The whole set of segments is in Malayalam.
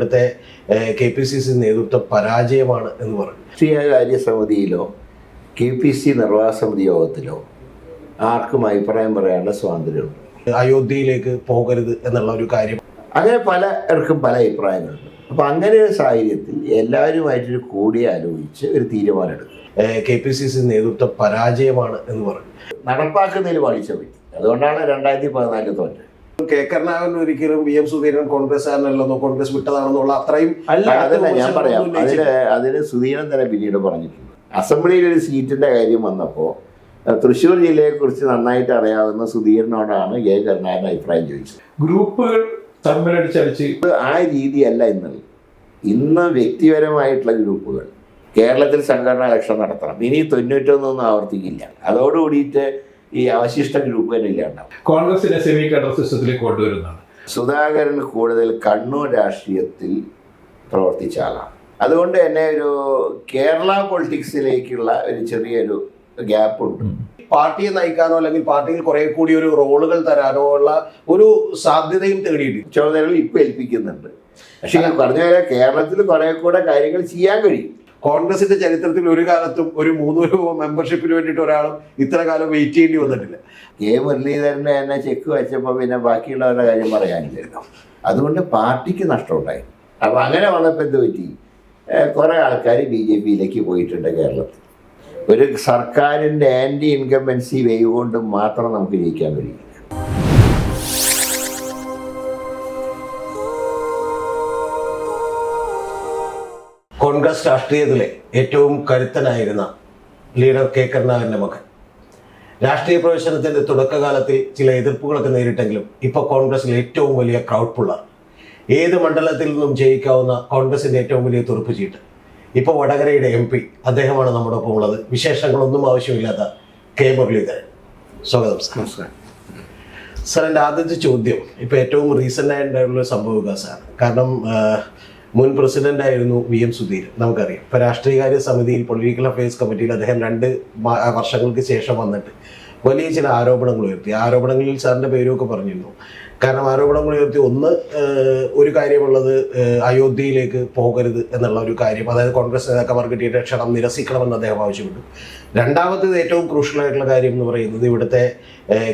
ഇവിടുത്തെ കെ പി സി സി നേതൃത്വ പരാജയമാണ് എന്ന് പറഞ്ഞു. രാഷ്ട്രീയകാര്യ സമിതിയിലോ കെ പി സി നിർവാഹക സമിതി യോഗത്തിലോ ആർക്കും അഭിപ്രായം പറയാനുള്ള സ്വാതന്ത്ര്യമുണ്ട് അയോധ്യയിലേക്ക് പോകരുത് എന്നുള്ള ഒരു കാര്യം. അങ്ങനെ പലർക്കും പല അഭിപ്രായങ്ങളുണ്ട്. അപ്പം അങ്ങനെ ഒരു സാഹചര്യത്തിൽ എല്ലാവരുമായിട്ടൊരു കൂടിയാലോചിച്ച് ഒരു തീരുമാനം എടുക്കും കെ പി സി സി നേതൃത്വ പരാജയമാണ് എന്ന് പറഞ്ഞു. നടപ്പാക്കുന്നതിൽ പാളിച്ച പറ്റി അതുകൊണ്ടാണ് രണ്ടായിരത്തി പതിനാലിൽ തോറ്റത്. കെ കരുണാകരൻ ഒരിക്കലും വി എം സുധീരൻ കോൺഗ്രസ് ആണെന്നല്ലോ കോൺഗ്രസ് വിട്ടതാണെന്നുള്ള അത്രയും അല്ല അതല്ല ഞാൻ പറയാം. അതിന് അതിന് സുധീരൻ തന്നെ പിന്നീട് പറഞ്ഞിട്ടുണ്ട്. അസംബ്ലിയിൽ ഒരു സീറ്റിന്റെ കാര്യം വന്നപ്പോൾ തൃശ്ശൂർ ജില്ലയെക്കുറിച്ച് നന്നായിട്ട് അറിയാവുന്ന സുധീരനോടാണ് കെ കരുണാകരൻ അഭിപ്രായം ചോദിച്ചത്. ഗ്രൂപ്പുകൾ തമ്മിലടിച്ചടിച്ച് ആ രീതിയല്ല ഇന്നുള്ളത് ഇന്ന് വ്യക്തിപരമായിട്ടുള്ള ഗ്രൂപ്പുകൾ. കേരളത്തിൽ സംഘടനാ ഇലക്ഷൻ നടത്തണം. ഇനി തൊണ്ണൂറ്റൊന്നൊന്നും ആവർത്തിക്കില്ല. അതോടുകൂടിയിട്ട് ഈ അവശിഷ്ട ഗ്രൂപ്പ് തന്നെ ഇല്ലാണ്ടാവും കോൺഗ്രസിനെ സെമി കണ്ടർ സിസ്റ്റത്തിലേക്ക് കൊണ്ടുവരുന്നതാണ്. സുധാകരൻ കൂടുതൽ കണ്ണൂർ രാഷ്ട്രീയത്തിൽ പ്രവർത്തിച്ച ആളാണ്. അതുകൊണ്ട് തന്നെ ഒരു കേരള പൊളിറ്റിക്സിലേക്കുള്ള ഒരു ചെറിയൊരു ഗ്യാപ്പ് ഉണ്ട് പാർട്ടിയെ നയിക്കാനോ അല്ലെങ്കിൽ പാർട്ടിയിൽ കുറെ കൂടി ഒരു റോളുകൾ തരാനോ ഉള്ള ഒരു സാധ്യതയും തേടിയിട്ടുണ്ട്. ചുമതലകൾ ഇപ്പൊ ഏൽപ്പിക്കുന്നുണ്ട്. പക്ഷെ ഞാൻ പറഞ്ഞ പോലെ കേരളത്തിൽ കുറെ കൂടെ കാര്യങ്ങൾ ചെയ്യാൻ കഴിയും. കോൺഗ്രസിന്റെ ചരിത്രത്തിൽ ഒരു കാലത്തും ഒരു മൂന്ന് രൂപ മെമ്പർഷിപ്പിന് വേണ്ടിയിട്ട് ഒരാളും ഇത്ര കാലം വെയിറ്റ് ചെയ്യേണ്ടി വന്നിട്ടില്ല. കെ മുരളീധരനെ എന്നെ ചെക്ക് വെച്ചപ്പോൾ പിന്നെ ബാക്കിയുള്ളവരുടെ കാര്യം പറയാനില്ലല്ലോ അതുകൊണ്ട് പാർട്ടിക്ക് നഷ്ടമുണ്ടായി. അപ്പോൾ അങ്ങനെ വന്നപ്പോൾ എന്ത് പറ്റി? കുറേ കുറെ ആൾക്കാർ ബി ജെ പിയിലേക്ക് പോയിട്ടുണ്ട് കേരളത്തിൽ. ഒരു സർക്കാരിന്റെ ആന്റി ഇൻകംബൻസി വേവ് കൊണ്ട് മാത്രം നമുക്ക് ജയിക്കാൻ കഴിയില്ല. കോൺഗ്രസ് രാഷ്ട്രീയത്തിലെ ഏറ്റവും കരുത്തനായിരുന്ന ലീഡർ കെ കരുണാകരന്റെ മകൻ. രാഷ്ട്രീയ പ്രവേശനത്തിന്റെ തുടക്കകാലത്തിൽ ചില എതിർപ്പുകളൊക്കെ നേരിട്ടെങ്കിലും ഇപ്പോൾ കോൺഗ്രസിൽ ഏറ്റവും വലിയ ക്രൗഡ് പുള്ളർ ഏത് മണ്ഡലത്തിൽ നിന്നും ജയിക്കാവുന്ന കോൺഗ്രസിന്റെ ഏറ്റവും വലിയ തുറപ്പ് ചീട്ട്. ഇപ്പോൾ വടകരയുടെ എം പി അദ്ദേഹമാണ് നമ്മുടെ ഒപ്പം ഉള്ളത്. വിശേഷങ്ങളൊന്നും ആവശ്യമില്ലാത്ത കെ മുരളീധരൻ. സ്വാഗതം സാർ. നമസ്കാരം. സാർ എന്റെ ആദ്യത്തെ ചോദ്യം ഇപ്പോൾ ഏറ്റവും റീസെന്റ് ആയിട്ടുള്ള സംഭവ വികാസമാണ് കാരണം മുൻ പ്രസിഡന്റ് ആയിരുന്നു വി എം സുധീരൻ നമുക്കറിയാം. ഇപ്പോൾ രാഷ്ട്രീയകാര്യ സമിതിയിൽ പൊളിറ്റിക്കൽ അഫയേഴ്സ് കമ്മിറ്റിയിൽ അദ്ദേഹം രണ്ട് വർഷങ്ങൾക്ക് ശേഷം വന്നിട്ട് വലിയ ചില ആരോപണങ്ങൾ ഉയർത്തി. ആരോപണങ്ങളിൽ ആരോപണങ്ങളിൽ സാറിന്റെ പേരുമൊക്കെ പറഞ്ഞിരുന്നു. കാരണം ആരോപണങ്ങൾ ഉയർത്തി ഒന്ന് ഒരു കാര്യമുള്ളത് അയോധ്യയിലേക്ക് പോകരുത് എന്നുള്ള ഒരു കാര്യം. അതായത് കോൺഗ്രസ് നേതാക്കന്മാർ കിട്ടിയിട്ട് ക്ഷണം നിരസിക്കണമെന്ന് അദ്ദേഹം ആവശ്യപ്പെട്ടു. രണ്ടാമത്തേത് ഏറ്റവും ക്രൂഷ്യലായിട്ടുള്ള കാര്യം എന്ന് പറയുന്നത് ഇവിടുത്തെ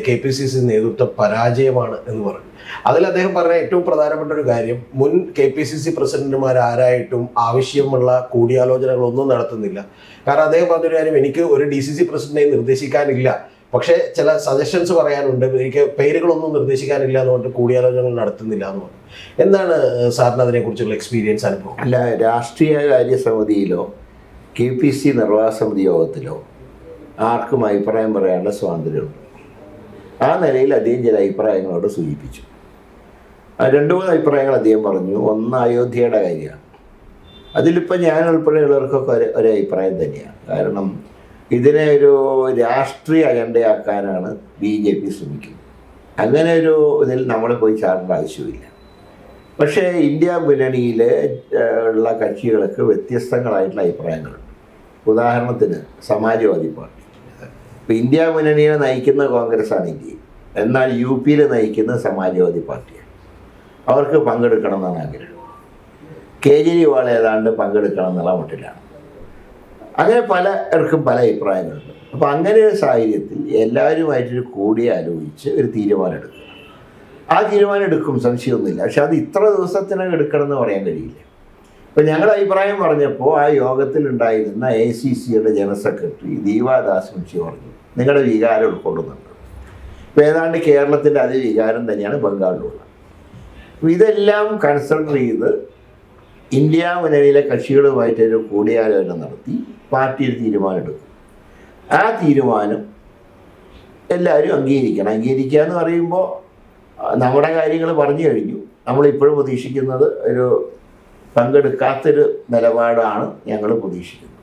കെ പി സി സി നേതൃത്വ പരാജയമാണ് എന്ന് പറഞ്ഞു. അതിൽ അദ്ദേഹം പറഞ്ഞ ഏറ്റവും പ്രധാനപ്പെട്ട ഒരു കാര്യം മുൻ കെ പി സി സി പ്രസിഡന്റുമാർ ആരായിട്ടും ആവശ്യമുള്ള കൂടിയാലോചനകളൊന്നും നടത്തുന്നില്ല. കാരണം അദ്ദേഹം പറഞ്ഞൊരു കാര്യം എനിക്ക് ഒരു ഡി സി സി പ്രസിഡന്റിനെ നിർദ്ദേശിക്കാനില്ല. പക്ഷേ ചില സജഷൻസ് പറയാനുണ്ട്. എനിക്ക് പേരുകളൊന്നും നിർദ്ദേശിക്കാനില്ല എന്ന് പറഞ്ഞിട്ട് കൂടിയാലോചനകൾ നടത്തുന്നില്ല എന്ന് പറഞ്ഞു. എന്താണ് സാറിന് അതിനെക്കുറിച്ചുള്ള എക്സ്പീരിയൻസ് അനുഭവം? അല്ല രാഷ്ട്രീയ സമിതിയിലോ കെ പി സി നിർവാഹക സമിതി യോഗത്തിലോ ആർക്കും അഭിപ്രായം പറയാനുള്ള സ്വാതന്ത്ര്യമുണ്ട്. ആ നിലയിൽ അദ്ദേഹം ചില അഭിപ്രായങ്ങളോട് സൂചിപ്പിച്ചു. രണ്ട് മൂന്ന് അഭിപ്രായങ്ങൾ അദ്ദേഹം പറഞ്ഞു. ഒന്ന് അയോധ്യയുടെ കാര്യമാണ്. അതിലിപ്പോൾ ഞാൻ ഉൾപ്പെടെയുള്ളവർക്കൊക്കെ ഒരു ഒരു അഭിപ്രായം തന്നെയാണ്. കാരണം ഇതിനെ ഒരു രാഷ്ട്രീയ അജണ്ടയാക്കാനാണ് ബി ജെ പി ശ്രമിക്കുന്നത്. അങ്ങനെ ഒരു ഇതിൽ നമ്മൾ പോയി ചാടേണ്ട ആവശ്യമില്ല. പക്ഷേ ഇന്ത്യ മുന്നണിയിൽ ഉള്ള കക്ഷികൾക്ക് വ്യത്യസ്തങ്ങളായിട്ടുള്ള അഭിപ്രായങ്ങളുണ്ട്. ഉദാഹരണത്തിന് സമാജ്വാദി പാർട്ടി. ഇപ്പം ഇന്ത്യ മുന്നണിയെ നയിക്കുന്ന കോൺഗ്രസ്സാണ് ഇന്ത്യയിൽ എന്നാൽ യു പിയിൽ നയിക്കുന്ന സമാജ്വാദി പാർട്ടിയാണ്. അവർക്ക് പങ്കെടുക്കണം എന്നാണ് ആഗ്രഹം. കേജ്രിവാൾ ഏതാണ്ട് പങ്കെടുക്കണം എന്നുള്ള മട്ടിലാണ്. അങ്ങനെ പലർക്കും പല അഭിപ്രായങ്ങളുണ്ട്. അപ്പോൾ അങ്ങനെ ഒരു സാഹചര്യത്തിൽ എല്ലാവരുമായിട്ടൊരു കൂടിയാലോചിച്ച് ഒരു തീരുമാനം എടുക്കുക ആ തീരുമാനം എടുക്കും സംശയമൊന്നുമില്ല. പക്ഷെ അത് ഇത്ര ദിവസത്തിനകം എടുക്കണം എന്ന് പറയാൻ കഴിയില്ല. ഇപ്പം ഞങ്ങൾ അഭിപ്രായം പറഞ്ഞപ്പോൾ ആ യോഗത്തിൽ ഉണ്ടായിരുന്ന എ സി സിയുടെ ജനറൽ സെക്രട്ടറി ദീപാദാസ് മുൻഷി പറഞ്ഞു. നിങ്ങളുടെ വികാരം ഉൾക്കൊള്ളുന്നുണ്ട്. ഇപ്പം ഏതാണ്ട് കേരളത്തിന്റെ അതേ വികാരം തന്നെയാണ് ബംഗാളിലുള്ളത് അപ്പം ഇതെല്ലാം കൺസിഡർ ചെയ്ത് ഇന്ത്യ മുന്നണിയിലെ കക്ഷികളുമായിട്ടൊരു കൂടിയാലോചന നടത്തി. പാർട്ടി ഒരു തീരുമാനം ആ തീരുമാനം എല്ലാവരും അംഗീകരിക്കണം. അംഗീകരിക്കുക എന്ന് പറയുമ്പോൾ നമ്മുടെ കാര്യങ്ങൾ പറഞ്ഞു കഴിഞ്ഞു. നമ്മളിപ്പോഴും പ്രതീക്ഷിക്കുന്നത് ഒരു പങ്കെടുക്കാത്തൊരു നിലപാടാണ് ഞങ്ങൾ പ്രതീക്ഷിക്കുന്നത്.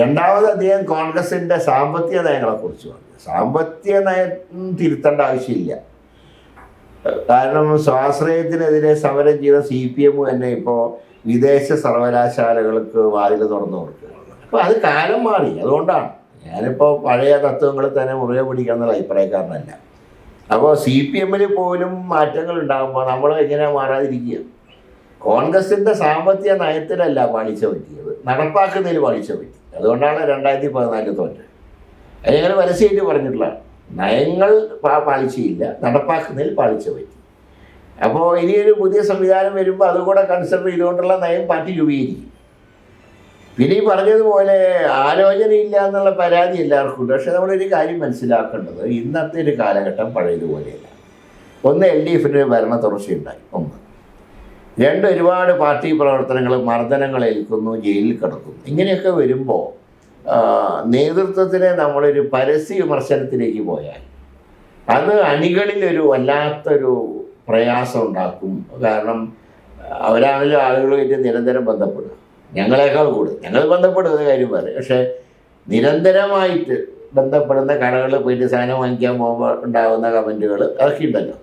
രണ്ടാമത് അദ്ദേഹം കോൺഗ്രസിന്റെ സാമ്പത്തിക നയങ്ങളെക്കുറിച്ച് പറഞ്ഞു. സാമ്പത്തിക നയം തിരുത്തേണ്ട ആവശ്യമില്ല. കാരണം സ്വാശ്രയത്തിനെതിരെ സമരം ചെയ്ത സി പി എം തന്നെ ഇപ്പോൾ വിദേശ സർവകലാശാലകൾക്ക് വാതിൽ തുറന്നു കൊടുക്കുകയാണ്. അപ്പോൾ അത് കാലം മാറി. അതുകൊണ്ടാണ്. ഞാനിപ്പോൾ പഴയ തത്വങ്ങൾ തന്നെ മുറുകെ പിടിക്കാന്നുള്ള അഭിപ്രായക്കാരനല്ല. അപ്പോൾ സി പി എമ്മിൽ പോലും മാറ്റങ്ങൾ ഉണ്ടാകുമ്പോൾ നമ്മൾ എങ്ങനെ മാറാതിരിക്കുക. കോൺഗ്രസിന്റെ സാമ്പത്തിക നയത്തിലല്ല പാളിച്ച പറ്റിയത്. നടപ്പാക്കുന്നതിൽ പാളിച്ച പറ്റി. അതുകൊണ്ടാണ് രണ്ടായിരത്തി പതിനാലിൽ തോറ്റത്. അത് ഞങ്ങൾ പരസ്യമായിട്ട് പറഞ്ഞിട്ടുള്ളതാണ് നയങ്ങൾ പാളിച്ചയില്ല നടപ്പാക്കുന്നതിൽ പാളിച്ച പറ്റി. അപ്പോൾ ഇനിയൊരു പുതിയ സംവിധാനം വരുമ്പോൾ അതുകൂടെ കൺസിഡർ ചെയ്തുകൊണ്ടുള്ള നയം പാർട്ടി രൂപീകരിക്കും. പിന്നെ ഈ പറഞ്ഞതുപോലെ ആലോചനയില്ല എന്നുള്ള പരാതി എല്ലാവർക്കും ഉണ്ട്. പക്ഷെ നമ്മളൊരു കാര്യം മനസ്സിലാക്കേണ്ടത് ഇന്നത്തെ ഒരു കാലഘട്ടം പഴയതുപോലെയല്ല. ഒന്ന് എൽ ഡി എഫിന്റെ ഭരണ തുടർച്ചയുണ്ടായി ഒന്ന്. രണ്ട് ഒരുപാട് പാർട്ടി പ്രവർത്തനങ്ങൾ മർദ്ദനങ്ങൾ ഏൽക്കുന്നു ജയിലിൽ കിടക്കുന്നു. ഇങ്ങനെയൊക്കെ വരുമ്പോൾ നേതൃത്വത്തിനെ നമ്മളൊരു പരസ്യ വിമർശനത്തിലേക്ക് പോയാൽ അത് അണികളിലൊരു വല്ലാത്തൊരു പ്രയാസം ഉണ്ടാക്കും. കാരണം അവരാണല്ലോ ആളുകളുമായിട്ട് നിരന്തരം ബന്ധപ്പെടുക. ഞങ്ങളെക്കാൾ കൂടുതൽ. ഞങ്ങൾ ബന്ധപ്പെടുന്ന കാര്യം പറയും പക്ഷേ നിരന്തരമായിട്ട് ബന്ധപ്പെടുന്ന കടകളിൽ പോയിട്ട് സാധനം വാങ്ങിക്കാൻ പോകുമ്പോൾ ഉണ്ടാകുന്ന കമന്റുകൾ അതൊക്കെ ഉണ്ടല്ലോ.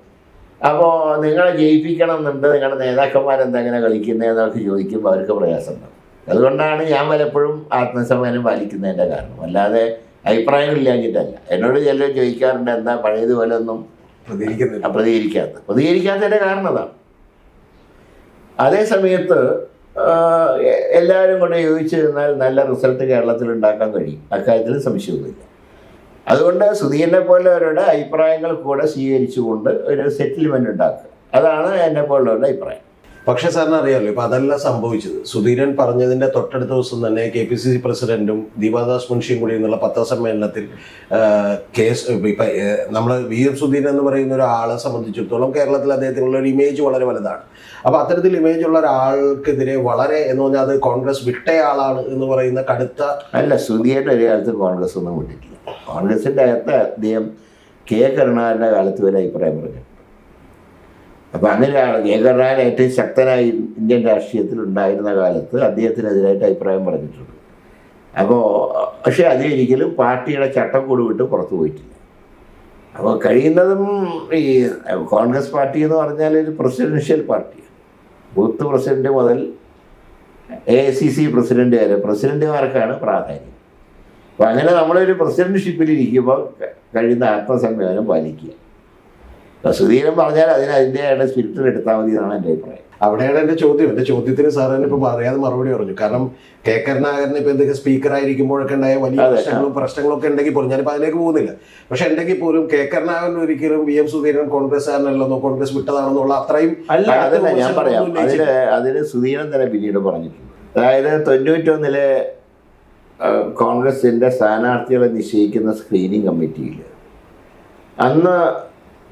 അപ്പോൾ നിങ്ങളെ ജയിപ്പിക്കണം എന്നുണ്ട് നിങ്ങളുടെ നേതാക്കന്മാരെന്തെങ്ങനെ കളിക്കുന്നതെന്നൊക്കെ ചോദിക്കുമ്പോൾ അവർക്ക് പ്രയാസമുണ്ടാവും അതുകൊണ്ടാണ് ഞാൻ പലപ്പോഴും ആത്മസമ്മാനം പാലിക്കുന്നതിന്റെ കാരണം. അല്ലാതെ അഭിപ്രായങ്ങളില്ലാഞ്ഞിട്ടല്ല. എന്നോട് ചിലർ ചോദിക്കാറുണ്ട് എന്താ പഴയതുപോലെ ഒന്നും പ്രതികരിക്കുന്നില്ല. പ്രതികരിക്കാത്ത പ്രതികരിക്കാത്തതിന്റെ കാരണം അതാണ്. അതേ സമയത്ത് എല്ലാവരും കൊണ്ട് യോജിച്ചു നിന്നാൽ നല്ല റിസൾട്ട് കേരളത്തിൽ ഉണ്ടാക്കാൻ കഴിയും. അക്കാര്യത്തിൽ സംശയമൊന്നുമില്ല. അതുകൊണ്ട് സുധീരനെ പോലുള്ളവരുടെ അഭിപ്രായങ്ങൾ കൂടെ സ്വീകരിച്ചുകൊണ്ട് ഒരു സെറ്റിൽമെന്റ് ഉണ്ടാക്കുക. അതാണ് എന്നെ പോലുള്ളവരുടെ അഭിപ്രായം. പക്ഷെ സാറിന് അറിയാമല്ലോ ഇപ്പൊ അതല്ല സംഭവിച്ചത്. സുധീരൻ പറഞ്ഞതിന്റെ തൊട്ടടുത്ത ദിവസം തന്നെ കെ പി സി സി പ്രസിഡന്റും ദീപാദാസ് മുൻഷിയും കൂടി എന്നുള്ള പത്രസമ്മേളനത്തിൽ കേസ് ഇപ്പൊ നമ്മൾ വി എം സുധീരൻ എന്ന് പറയുന്ന ഒരാളെ സംബന്ധിച്ചിടത്തോളം കേരളത്തിൽ അദ്ദേഹത്തിനുള്ള ഒരു ഇമേജ് വളരെ വലുതാണ്. അപ്പൊ അത്തരത്തിൽ ഇമേജ് ഉള്ള ഒരാൾക്കെതിരെ വളരെ എന്ന് പറഞ്ഞാൽ അത് കോൺഗ്രസ് വിട്ടയാളാണ് എന്ന് പറയുന്ന കടുത്ത അല്ല സുധീരൻ ഒരു കാലത്ത് കോൺഗ്രസ് ഒന്നും വിട്ടിട്ടില്ല. കോൺഗ്രസിന്റെ അകത്ത് അദ്ദേഹം കെ കരുണാകരന്റെ കാലത്ത് വരെ അഭിപ്രായം പറഞ്ഞു അപ്പം അങ്ങനെയാണ് കെ ഏറ്റവും ശക്തനായി ഇന്ത്യൻ രാഷ്ട്രീയത്തിൽ ഉണ്ടായിരുന്ന കാലത്ത് അദ്ദേഹത്തിനെതിരായിട്ട് അഭിപ്രായം പറഞ്ഞിട്ടുണ്ട്. അപ്പോൾ പക്ഷേ അതൊരിക്കലും പാർട്ടിയുടെ ചട്ടം കൂടി വിട്ട് പുറത്തു പോയിട്ടില്ല. അപ്പോൾ കഴിയുന്നതും ഈ കോൺഗ്രസ് പാർട്ടി എന്ന് പറഞ്ഞാൽ ഒരു പ്രസിഡൻഷ്യൽ പാർട്ടിയാണ്. ബൂത്ത് പ്രസിഡന്റ് മുതൽ A I C C president വരെ പ്രസിഡന്റുമാർക്കാണ് പ്രാധാന്യം. അപ്പോൾ അങ്ങനെ നമ്മളൊരു പ്രസിഡന്റ്ഷിപ്പിൽ ഇരിക്കുമ്പോൾ കഴിയുന്ന ആത്മസംവേദനം പാലിക്കുക. അപ്പോൾ സുധീരൻ പറഞ്ഞാൽ അതിന് അതിന്റെതായ സ്പിരിറ്റിൽ എടുത്താൽ മതി എന്നാണ് എന്റെ അഭിപ്രായം. അവിടെയാണ് എന്റെ ചോദ്യം. എന്റെ ചോദ്യത്തിന് സാർ തന്നെ ഇപ്പൊ അറിയാതെ മറുപടി പറഞ്ഞു. കാരണം കെ കരുണാകരൻ ഇപ്പൊ എന്തൊക്കെ സ്പീക്കർ ആയിരിക്കുമ്പോഴൊക്കെ ഉണ്ടായ വലിയ. പ്രശ്നങ്ങളും പ്രശ്നങ്ങളും ഒക്കെ ഉണ്ടെങ്കിൽ പോലും ഞാനിപ്പോ അതിലേക്ക് പോകുന്നില്ല. പക്ഷെ ഉണ്ടെങ്കിൽ പോലും കെ കരുണാകരൻ ഒരിക്കലും വി എം സുധീരൻ കോൺഗ്രസ്സുകാരനല്ലെന്നോ കോൺഗ്രസ് വിട്ടതാണെന്നുള്ള അത്രയും അല്ല അതല്ല ഞാൻ പറയാം. അതിന് അതിന് സുധീരൻ തന്നെ പിന്നീട് പറഞ്ഞിട്ടുണ്ട്. അതായത് തൊണ്ണൂറ്റൊന്നിലെ ഒന്നിൽ കോൺഗ്രസിന്റെ സ്ഥാനാർത്ഥികളെ നിശ്ചയിക്കുന്ന സ്ക്രീനിങ് കമ്മിറ്റിയിൽ അന്ന്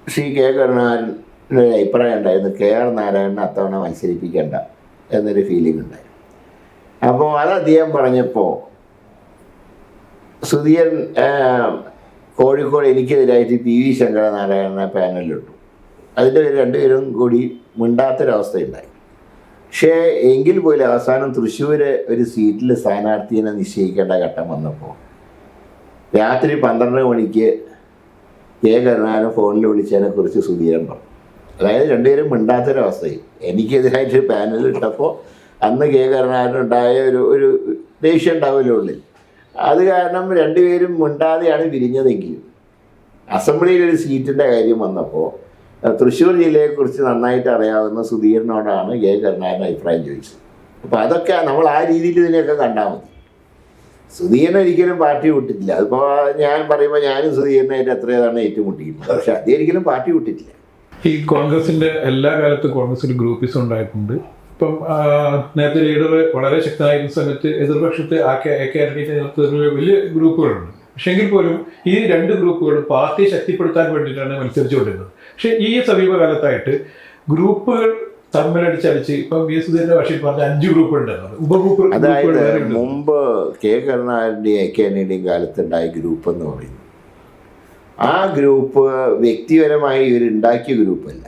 ശ്രീ കെ കരുണാകരന്റെ അഭിപ്രായം ഉണ്ടായിരുന്നു. കെ ആർ നാരായണനെ അത്തവണ മത്സരിപ്പിക്കേണ്ട എന്നൊരു ഫീലിംഗ് ഉണ്ടായിരുന്നു. അപ്പോൾ അത് അദ്ദേഹം പറഞ്ഞപ്പോൾ സുധീരൻ ആ, കോഴിക്കോട് എനിക്കെതിരായിട്ട് പി വി ശങ്കരനാരായണനെ പാനലിലിട്ടു. അതിന്റെ പേര് രണ്ടുപേരും കൂടി മിണ്ടാത്തൊരവസ്ഥയുണ്ടായി. പക്ഷേ എങ്കിൽ പോലും അവസാനം തൃശ്ശൂർ ഒരു സീറ്റിൽ സ്ഥാനാർത്ഥിയെ നിശ്ചയിക്കേണ്ട ഘട്ടം വന്നപ്പോൾ രാത്രി പന്ത്രണ്ട് മണിക്ക് കെ കരുണാകരൻ ഫോണിൽ വിളിച്ചതിനെ കുറിച്ച് സുധീരൻ പറഞ്ഞു. അതായത് രണ്ടുപേരും മിണ്ടാത്തൊരവസ്ഥയിൽ. എനിക്കെതിരായിട്ടൊരു പാനൽ ഇട്ടപ്പോൾ അന്ന് കെ കരുണാകരൻ ഉണ്ടായ ഒരു ഒരു ദേഷ്യം ഉണ്ടാവില്ല ഉള്ളിൽ. അത് കാരണം രണ്ടുപേരും മിണ്ടാതെയാണ് പിരിഞ്ഞതെങ്കിലും അസംബ്ലിയിൽ ഒരു സീറ്റിന്റെ കാര്യം വന്നപ്പോൾ തൃശ്ശൂർ ജില്ലയെക്കുറിച്ച് നന്നായിട്ട് അറിയാവുന്ന സുധീരനോടാണ് കെ കരുണാകരൻ അഭിപ്രായം ചോദിച്ചത്. അപ്പോൾ അതൊക്കെ നമ്മൾ ആ രീതിയിൽ ഇതിനെയൊക്കെ കണ്ടാൽ മതി. സുധീരൻ ഒരിക്കലും പാർട്ടി വിട്ടിട്ടില്ല. അതിപ്പോൾ ഞാൻ പറയുമ്പോൾ ഞാനും സുധീരനായിട്ട് എത്രയാണ് ഏറ്റുമുട്ടിയിട്ടുണ്ട് പക്ഷെ അദ്ദേഹം ഒരിക്കലും പാർട്ടി വിട്ടിട്ടില്ല. ഈ കോൺഗ്രസിന്റെ എല്ലാ കാലത്തും കോൺഗ്രസിൽ ഗ്രൂപ്പിസം ഉണ്ടായിട്ടുണ്ട്. ഇപ്പം നേരത്തെ ലീഡർ വളരെ ശക്തനായിരുന്ന സമയത്ത് എതിർപക്ഷത്തെ വലിയ ഗ്രൂപ്പുകളുണ്ട്. പക്ഷെങ്കിൽ പോലും ഈ രണ്ട് ഗ്രൂപ്പുകളും പാർട്ടിയെ ശക്തിപ്പെടുത്താൻ വേണ്ടിയിട്ടാണ് മത്സരിച്ചുകൊണ്ടിരുന്നത്. പക്ഷെ ഈ സമീപകാലത്തായിട്ട് ഗ്രൂപ്പുകൾ തമ്മിലടിച്ചടിച്ച് ഇപ്പൊ വി സുധീരന്റെ ഭാഷയിൽ പറഞ്ഞ അഞ്ച് ഗ്രൂപ്പ് ഉണ്ടെന്നാണ് ഉപഗ്രൂപ്പ് അതായത്. മുമ്പ് കെ കരുണാകരന്റെയും എ കെ ആന്റണിയുടെയും കാലത്തുണ്ടായ ഗ്രൂപ്പ് എന്ന് പറയുന്നത്. ആ ഗ്രൂപ്പ് വ്യക്തിപരമായി ഇവർ ഉണ്ടാക്കിയ ഗ്രൂപ്പല്ല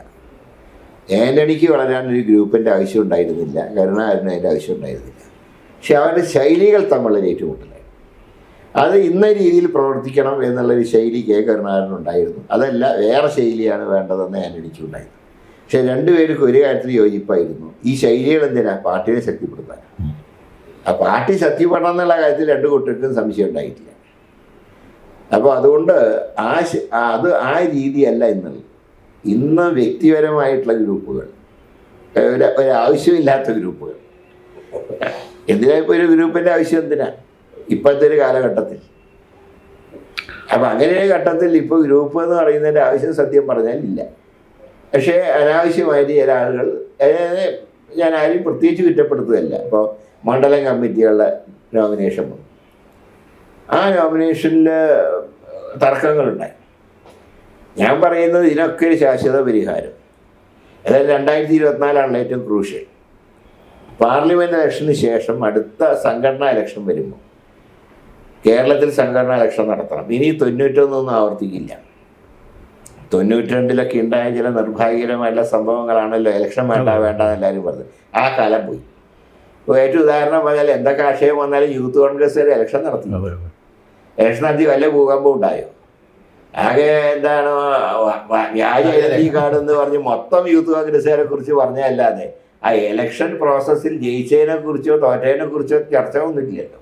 ആന്റണിക്ക് വളരാൻ ഒരു ഗ്രൂപ്പിന്റെ ആവശ്യം ഉണ്ടായിരുന്നില്ല. കരുണാകരന് അതിന്റെ ആവശ്യം ഉണ്ടായിരുന്നില്ല. പക്ഷെ അവരുടെ ശൈലികൾ തമ്മിലുള്ള ഏറ്റുമുട്ടലായി. അത് ഇന്ന രീതിയിൽ പ്രവർത്തിക്കണം എന്നുള്ളൊരു ശൈലി കെ കരുണാകരനുണ്ടായിരുന്നു. അതല്ല വേറെ ശൈലിയാണ് വേണ്ടതെന്ന് ആന്റണിക്ക് ഉണ്ടായിരുന്നു. പക്ഷെ രണ്ടുപേർക്കും ഒരു കാര്യത്തിൽ യോജിപ്പായിരുന്നു. ഈ ശൈലികൾ എന്തിനാ? പാർട്ടിയെ ശക്തിപ്പെടുത്താൻ. ആ പാർട്ടി ശക്തിപ്പെടണം എന്നുള്ള കാര്യത്തിൽ രണ്ടു കൂട്ടർക്കും സംശയം ഉണ്ടായിട്ടില്ല. അപ്പോൾ അതുകൊണ്ട് ആ അത് ആ രീതിയല്ല ഇന്നുള്ളത് ഇന്ന് വ്യക്തിപരമായിട്ടുള്ള ഗ്രൂപ്പുകൾ ഒരു ഒരു ആവശ്യമില്ലാത്ത ഗ്രൂപ്പുകൾ. എന്തിനാ ഇപ്പോൾ ഒരു ഗ്രൂപ്പിന്റെ ആവശ്യം എന്തിനാ? ഇപ്പോഴത്തെ ഒരു കാലഘട്ടത്തിൽ. അപ്പം അങ്ങനെ ഒരു ഘട്ടത്തിൽ ഇപ്പോൾ ഗ്രൂപ്പ് എന്ന് പറയുന്നതിന്റെ ആവശ്യം സത്യം പറഞ്ഞാൽ ഇല്ല പക്ഷേ അനാവശ്യമായിട്ട് ചില ആളുകൾ ഞാൻ ആരും പ്രത്യേകിച്ച് കുറ്റപ്പെടുത്തുകയല്ല. ഇപ്പോൾ മണ്ഡലം കമ്മിറ്റികളുടെ നോമിനേഷൻ വന്നു. ആ നോമിനേഷനിൽ തർക്കങ്ങളുണ്ടായി. ഞാൻ പറയുന്നത് ഇതിനൊക്കെ ഒരു ശാശ്വത പരിഹാരം. അതായത് രണ്ടായിരത്തി ഇരുപത്തിനാലാണ് ഏറ്റവും ക്രൂഷ്യൽ പാർലമെന്റ് ഇലക്ഷന് ശേഷം അടുത്ത സംഘടനാ ഇലക്ഷൻ വരുമ്പോൾ കേരളത്തിൽ സംഘടനാ ഇലക്ഷൻ നടത്തണം. ഇനി തൊണ്ണൂറ്റൊന്നൊന്നും ആവർത്തിക്കില്ല. തൊണ്ണൂറ്റിരണ്ടിലൊക്കെ ഉണ്ടായ ചില നിർഭാഗ്യകരമായിട്ടുള്ള സംഭവങ്ങളാണല്ലോ. ഇലക്ഷൻ വേണ്ട വേണ്ട എന്നെല്ലാവരും പറഞ്ഞത്. ആ കാലം പോയി. ഏറ്റവും ഉദാഹരണം പറഞ്ഞാൽ എന്തൊക്കെ ആശയം വന്നാലും യൂത്ത് കോൺഗ്രസ് ഇലക്ഷൻ നടത്തുന്നു ഇലക്ഷൻ നടത്തി വല്ല ഭൂകമ്പം ഉണ്ടായോ? ആകെ എന്താണ് വ്യാജ ഐഡന്റി കാർഡ് എന്ന് പറഞ്ഞ് മൊത്തം യൂത്ത് കോൺഗ്രസ്സുകാരെ കുറിച്ച് പറഞ്ഞതല്ലാതെ ആ ഇലക്ഷൻ പ്രോസസ്സിൽ ജയിച്ചതിനെ കുറിച്ചോ തോറ്റതിനെ കുറിച്ചോ ചർച്ച ഒന്നും ഒന്നുമില്ലല്ലോ